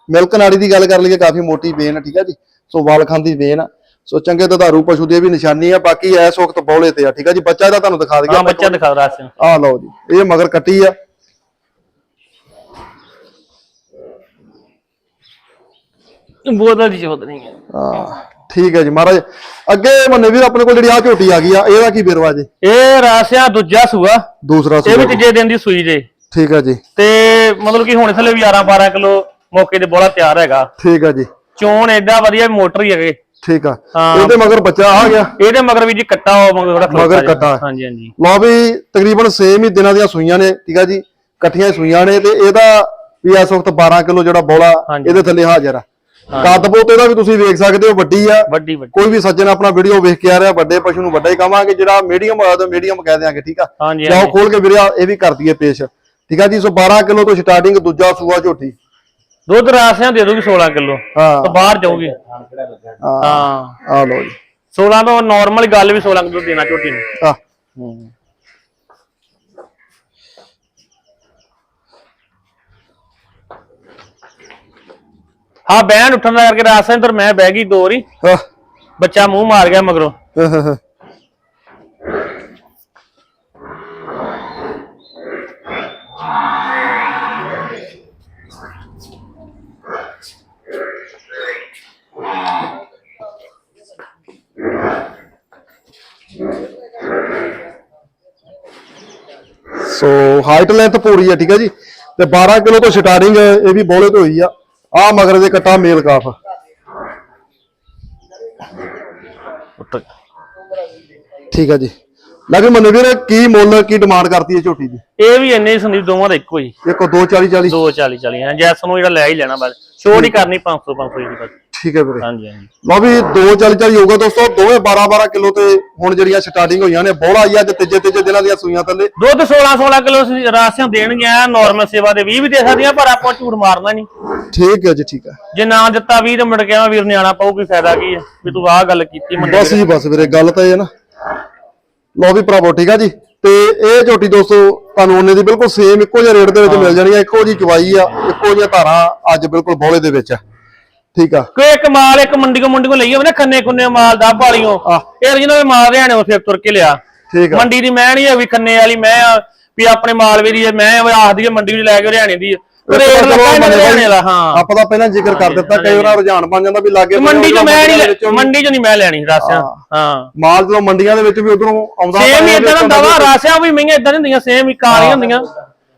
ਮਿਲਕ ਨਾੜੀ ਦੀ ਗੱਲ ਕਰ ਲਈਏ ਕਾਫੀ ਮੋਟੀ ਵੇਨ ਆ ਠੀਕ ਆ ਜੀ। ਸੋ ਵਾਲ ਖਾਂਦੀ ਵੇਨ ਆ। ਸੋ ਚੰਗੇ ਦੁਧਾਰੂ ਪਸ਼ੂ ਦੀ ਇਹ ਵੀ ਨਿਸ਼ਾਨੀ ਆ ਬਾਕੀ ਇਸ ਵਕਤ ਬੌਲੇ ਤੇ ਆ ਠੀਕ ਆ ਜੀ? ਬੱਚਾ ਇਹਦਾ ਤੁਹਾਨੂੰ ਦਿਖਾ ਦਈਏ। ਹਾਂ ਬੱਚਾ ਦਿਖਾ ਰਾਸ ਆਹ ਲਓ ਜੀ ਇਹ ਮਗਰ ਕੱਟੀ ਆ। ਬੋਤਲ ਦੀ ਚੋਦ ਨਹੀਂ ਹੈ। ਹਾਂ ਠੀਕ ਹੈ ਜੀ ਮਹਾਰਾਜ। ਅੱਗੇ ਮੰਨੇ ਵੀਰ ਆਪਣੇ ਕੋਲ ਜਿਹੜੀ ਆ ਝੋਟੀ ਆ ਗਈ ਆ ਇਹਦਾ ਕੀ ਬਿਰਵਾ ਜੀ? ਇਹ ਰਾਸਿਆ ਦੂਜਾ ਸੂਆ। ਦੂਸਰਾ ਇਹ ਵੀ ਸੂਆ ਤੀਜੇ ਦਿਨ ਦੀ ਸੂਈ ਜੇ। ਠੀਕ ਹੈ ਜੀ। ਤੇ ਮਤਲਬ ਕਿ ਹੁਣ ਥੱਲੇ ਵੀ 11 12 ਕਿਲੋ ਮੌਕੇ ਤੇ ਬੋਲਾ ਤਿਆਰ ਹੈਗਾ। ਠੀਕ ਹੈ ਜੀ। ਚੋਣ ਐਡਾ ਵਧੀਆ ਮੋਟਰ ਹੀ ਹੈਗੇ। ਠੀਕ ਆ। ਹਾਂ। ਇਹਦੇ ਮਗਰ ਬੱਚਾ ਆ ਗਿਆ। ਇਹਦੇ ਮਗਰ ਵੀ ਜੀ ਕੱਟਾ ਹੋ ਮਗਰ ਥੋੜਾ ਮਗਰ। ਕੱਟਾ। ਹੈ। ਹਾਂਜੀ ਹਾਂਜੀ। ਲਓ ਵੀ ਤਕਰੀਬਨ 6 ਹੀ ਦਿਨਾਂ ਦੀਆਂ ਸੂਈਆਂ ਨੇ ਠੀਕ ਆ ਜੀ। ਇਕੱਠੀਆਂ ਹੀ ਸੂਈਆਂ ਨੇ ਤੇ ਇਹਦਾ ਵੀ ਇਸ ਵਕਤ 12 ਕਿਲੋ ਜਿਹੜਾ ਬੋਲਾ ਹਾਂਜੀ। ਇਹਦੇ ਥੱਲੇ ਹਾਜ਼ਰ ਆ। ਕੱਦ ਬੋਤ ਇਹਦਾ ਵੀ ਤੁਸੀਂ ਵੇਖ ਸਕਦੇ ਹੋ ਵੱਡੀ ਆ। ਵੱਡੀ ਵੱਡੀ। ਕੋਈ ਵੀ ਸੱਜਣ ਆਪਣਾ ਵੀਡੀਓ ਵੇਖ ਕੇ ਆ ਰਿਹਾ ਵੱਡੇ ਪਸ਼ੂ ਨੂੰ ਵੱਡਾ ਹੀ ਕਵਾਂਗੇ ਜਿਹੜਾ ਮੀਡੀਅਮ ਹੋਇਆ ਤਾਂ ਮੀਡੀਅਮ ਕਹਿ ਦਿਆਂਗੇ ਠੀਕ ਆ। ਹਾਂਜੀ ਲਓ ਹਾਂਜੀ। ਖੋਲ ਕੇ ਵੀਰੇ ਇਹ ਵੀ ਕਰ ਦਈਏ ਪੇਸ਼। ਠੀਕ ਆ ਜੀ ਸੋ 12 ਕਿਲੋ ਤੋਂ ਸਟਾਰਟਿੰਗ ਦੂਜਾ ਸੂਆ ਝੋਟੀ। ਦੁੱਧ ਰਾਸਿਆਂ ਦੇ ਦੂਗੀ 16 ਕਿਲੋ ਹਾਂ। ਤਾਂ ਬਾਹਰ ਜਾਊਗੀ। ਹਾਂ। ਆ ਲਓ ਜੀ। 16 ਤੋਂ ਨਾਰਮਲ ਗੱਲ ਵੀ 16 ਕਿਲੋ ਦੇਣਾ ਝੋਟੀ ਨੂੰ। ਆ ਹਾਂ। ਬੈਂਡ ਉੱਠਣ ਦਾ ਕਰਕੇ ਰਾਸਿਆਂ ਅੰਦਰ ਮੈਂ ਬਹਿ ਗਈ ਦੋ ਵਾਰੀ। ਬੱਚਾ ਮੂੰਹ ਮਾਰ ਗਿਆ ਮਗਰੋਂ। ਸੋ ਹਾਈਟ ਲੈਂਥ ਪੂਰੀ ਆ ਠੀਕ ਹੈ ਜੀ। ਤੇ 12 ਕਿਲੋ ਤੋਂ ਸਟਾਰਟਿੰਗ ਇਹ ਵੀ ਬੋਲੇ ਤੋਂ ਹੋਈ ਆ। ਆ ਮਗਰ ਦੇ ਕੱਟਾ ਮੇਲ ਕਾਫ। ਠੀਕ ਹੈ ਜੀ। ਲੈ ਵੀ ਮੰਨੇ ਵੀਰ ਕੀ ਮੁੱਲ ਕੀ ਡਿਮਾਂਡ ਕਰਤੀ ਹੈ ਝੋਟੀ ਦੀ? ਇਹ ਵੀ ਇੰਨੇ ਹੀ ਸੰਦੀਪ ਦੋਵਾਂ ਦਾ ਇੱਕੋ ਹੀ। ਦੇਖੋ 240 40 ਦੋ 40 40 ਹਾਂ ਜੈਸ ਨੂੰ ਜਿਹੜਾ ਲੈ ਹੀ ਲੈਣਾ ਬਸ। ਛੋੜ ਹੀ ਕਰਨੀ 500 500 ਦੀ ਬਸ। ਠੀਕ ਹੈ ਵੀਰੇ। ਹਾਂਜੀ ਹਾਂਜੀ। ਲਓ ਵੀ 240 40 ਹੋਊਗਾ ਦੋਸਤੋ ਦੋਵੇਂ 12 12 ਕਿਲੋ ਤੇ ਹੁਣ ਜਿਹੜੀਆਂ ਸਟਾਰਟਿੰਗ ਹੋਈਆਂ ਨੇ ਬੋਲਾ ਆਈ ਅੱਜ ਤੀਜੇ ਤੀਜੇ ਦਿਨਾਂ ਦੀਆਂ ਸੂਈਆਂ ਥੱਲੇ। ਦੁੱਧ 16 16 ਕਿਲੋ ਰਾਸਿਆਂ ਦੇਣਗੀਆਂ ਨਾਰਮਲ ਸੇਵਾ ਦੇ 20 ਵੀ ਦੇ ਸਕਦੀਆਂ ਪਰ ਆਪਾਂ ਝੂਠ ਮਾਰਨਾ ਨਹੀਂ। ਠੀਕ ਹੈ ਜੀ ਠੀਕ ਹੈ। ਜੇ ਨਾ ਦਿੱਤਾ 20 ਤੇ ਮੁੜ ਕੇ ਆਵਾਂ ਵੀਰ ਨੇ ਆਣਾ ਪਊ ਕੋਈ ਫਾਇਦਾ ਕੀ ਹੈ? ਵੀ ਤੂੰ ਆਹ ਗੱਲ ਕੀਤੀ ਮੰਡੀ ਬਸ ਜੀ ਬਸ ਵੀਰੇ ਗੱਲ ਤਾਂ ਇਹ ਹੈ ਨਾ। ਲਓ ਵੀ ਭਰਾਵੋ ਠੀਕ ਆ ਜੀ। ਤੇ ਇਹ ਝੋਟੀ ਦੋਸਤੋ ਤੁਹਾਨੂੰ ਉਹਨੇ ਦੀ ਬਿਲਕੁਲ ਸੇਮ ਇੱਕੋ ਜਿਹੇ ਰੇਟ ਦੇ ਵਿੱਚ ਮਿਲ ਜਾਣੀ ਆ ਇੱਕੋ ਜਿਹੀ ਚਵਾਈ ਆ ਇੱਕੋ ਜਿਹੀਆਂ ਧਾਰਾਂ ਅੱਜ ਬਿਲਕੁਲ ਬੋਲੇ ਦੇ ਵਿੱਚ ਆ। ਠੀਕ ਆ। ਕੋਈ ਇੱਕ ਮਾਲ ਇੱਕ ਮੰਡੀ ਕੋ ਮੰਡੀ ਕੋ ਲਈ ਹੋਵੇ ਨਾ ਖੰਨੇ ਖੁੰਨੇ ਮਾਲ ਦਾ ਆਹ। ਇਹ original ਮਾਲ ਰਿਆਣੇ ਉਹ ਫਿਰ ਤੁਰ ਕੇ ਲਿਆ। ਠੀਕ ਆ। ਮੰਡੀ ਦੀ ਮੈਂ ਨਹੀਂ ਆ ਵੀ ਖੰਨੇ ਵਾਲੀ ਮੈਂ ਆ ਵੀ ਆਪਣੇ ਮਾਲਵੇ ਦੀ ਮੈਂ ਆਖਦੀ ਹੈ ਮੰਡੀ ਵਿੱਚ ਲੈ ਕੇ ਹਰਿਆਣੇ ਦੀ। ਰੇਟ ਲੱਗਾ ਹਰਿਆਣੇ ਵਾਲਾ ਹਾਂ। ਆਪਾਂ ਤਾਂ ਪਹਿਲਾਂ ਜ਼ਿਕਰ ਕਰ ਦਿੱਤਾ ਕਈ ਵਾਰ ਰੁਝਾਨ ਬਣ ਜਾਂਦਾ ਵੀ ਲਾਗੇ ਮੰਡੀ ਚ ਮੈਂ ਨਹੀਂ ਮੰਡੀ ਚ ਨਹੀਂ ਮੈਂ ਲੈਣੀ ਰਾਸਿਆਂ ਹਾਂ। ਮਾਲ ਜਦੋਂ ਮੰਡੀਆਂ ਦੇ ਵਿੱਚ ਵੀ ਉਧਰੋਂ ਆਉਂਦਾ ਸੇਮ ਹੀ ਇਦਾਂ ਦਾ ਦਵਾ ਰਾਸਿਆਂ ਵੀ ਮਹਿੰਗੀਆਂ ਇਦਾਂ ਨਹੀਂ ਹੁੰਦੀਆਂ ਸੇਮ ਹੀ ਕਾਲੀਆਂ ਹੁੰਦੀਆਂ।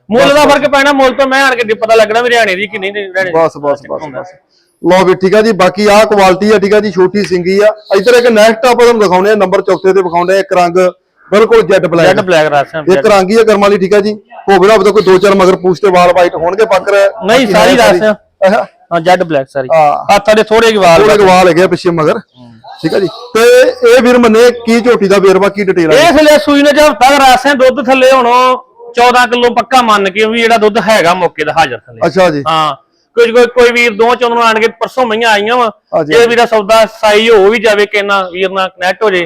ਮੁੱਲ ਦਾ ਫ਼ਰਕ ਪੈਣਾ ਮੁੱਲ ਤੋਂ ਮੈਂ ਆਣ ਕੇ ਪਤਾ ਲੱਗਣਾ ਵੀ ਹਰਿਆਣੇ ਦੀ ਕਿ ਨਹੀਂ ਹਰਿਆਣੇ। ਬਸ ਬਸ ਬਸ। ਲਓ ਵੀ ਠੀਕ ਆ ਜੀ ਬਾਕੀ ਆਹ ਕੁਆਲਿਟੀ ਆ ਠੀਕ ਆ ਜੀ ਛੋਟੀ ਸਿੰਗੀ ਆ। ਇੱਧਰ ਇੱਕ ਨੈਕਸਟ ਆਪਾਂ ਤੁਹਾਨੂੰ ਦਿਖਾਉਣੇ ਆ ਨੰਬਰ ਚੌਥੇ ਤੇ ਵਿਖਾਉਂਦੇ ਆ ਇੱਕ ਰੰਗ ਬਿਲਕੁਲ ਜੈਟ ਬਲੈਕ ਬਲੈਕ ਰਾਸਿਆਂ ਇੱਕ ਰੰਗ ਹੀ ਆ ਕਰਮਾਂ ਲਈ ਠੀਕ ਆ ਜੀ। ਹੋਵੇ ਨਾ ਹੋਵੇ ਤਾਂ ਕੋਈ ਦੋ ਚਾਰ ਮਗਰ ਪੂਛ ਤੇ ਵਾਲ ਵਾਈਟ ਹੋਣਗੇ ਬੱਕਰ ਨਹੀਂ ਸਾਰੀ ਆਹ। ਹਾਂ ਜੈਡ ਬਲੈਕ ਸਾਰੀ ਹਾਂ। ਹੱਥਾਂ ਦੇ ਥੋੜੇ ਜਿਹੇ ਵਾਲ ਥੋੜੇ ਵਾਲ ਹੈਗੇ ਪਿੱਛੇ ਮਗਰ ਠੀਕ ਆ ਜੀ। ਤੇ ਇਹ ਵੀਰ ਮੰਨੇ ਕੀ ਝੋਟੀ ਦਾ ਵੇਰਵਾ ਕੀ ਡਿਟੇਲ ਆ ਇਹ ਥੱਲੇ ਸੂਈ ਨੇ ਜਦ ਤੱਕ ਰਾਸਿਆਂ ਦੁੱਧ ਥੱਲੇ ਹੁਣ 14 ਕਿਲੋ ਪੱਕਾ ਮੰਨ ਕੇ ਵੀ ਜਿਹੜਾ ਦੁੱਧ ਹੈਗਾ ਮੌਕੇ ਦਾ ਹਾਜ਼ਰ ਥੱਲੇ। ਅੱਛਾ ਜੀ। ਹਾਂ। ਕੋਈ ਕੋਈ ਕੋਈ ਵੀਰ ਦੋ ਚੌਂਦੋਂ ਆਣ ਕੇ ਪਰਸੋਂ ਮਈਆਂ ਆਈਆਂ ਵਾ। ਇਹ ਵੀਰਾ ਸੌਦਾ ਸਾਈ ਹੋ ਵੀ ਜਾਵੇ ਕਿੰਨਾ ਵੀਰ ਨਾਲ ਕਨੈਕਟ ਹੋ ਜੇ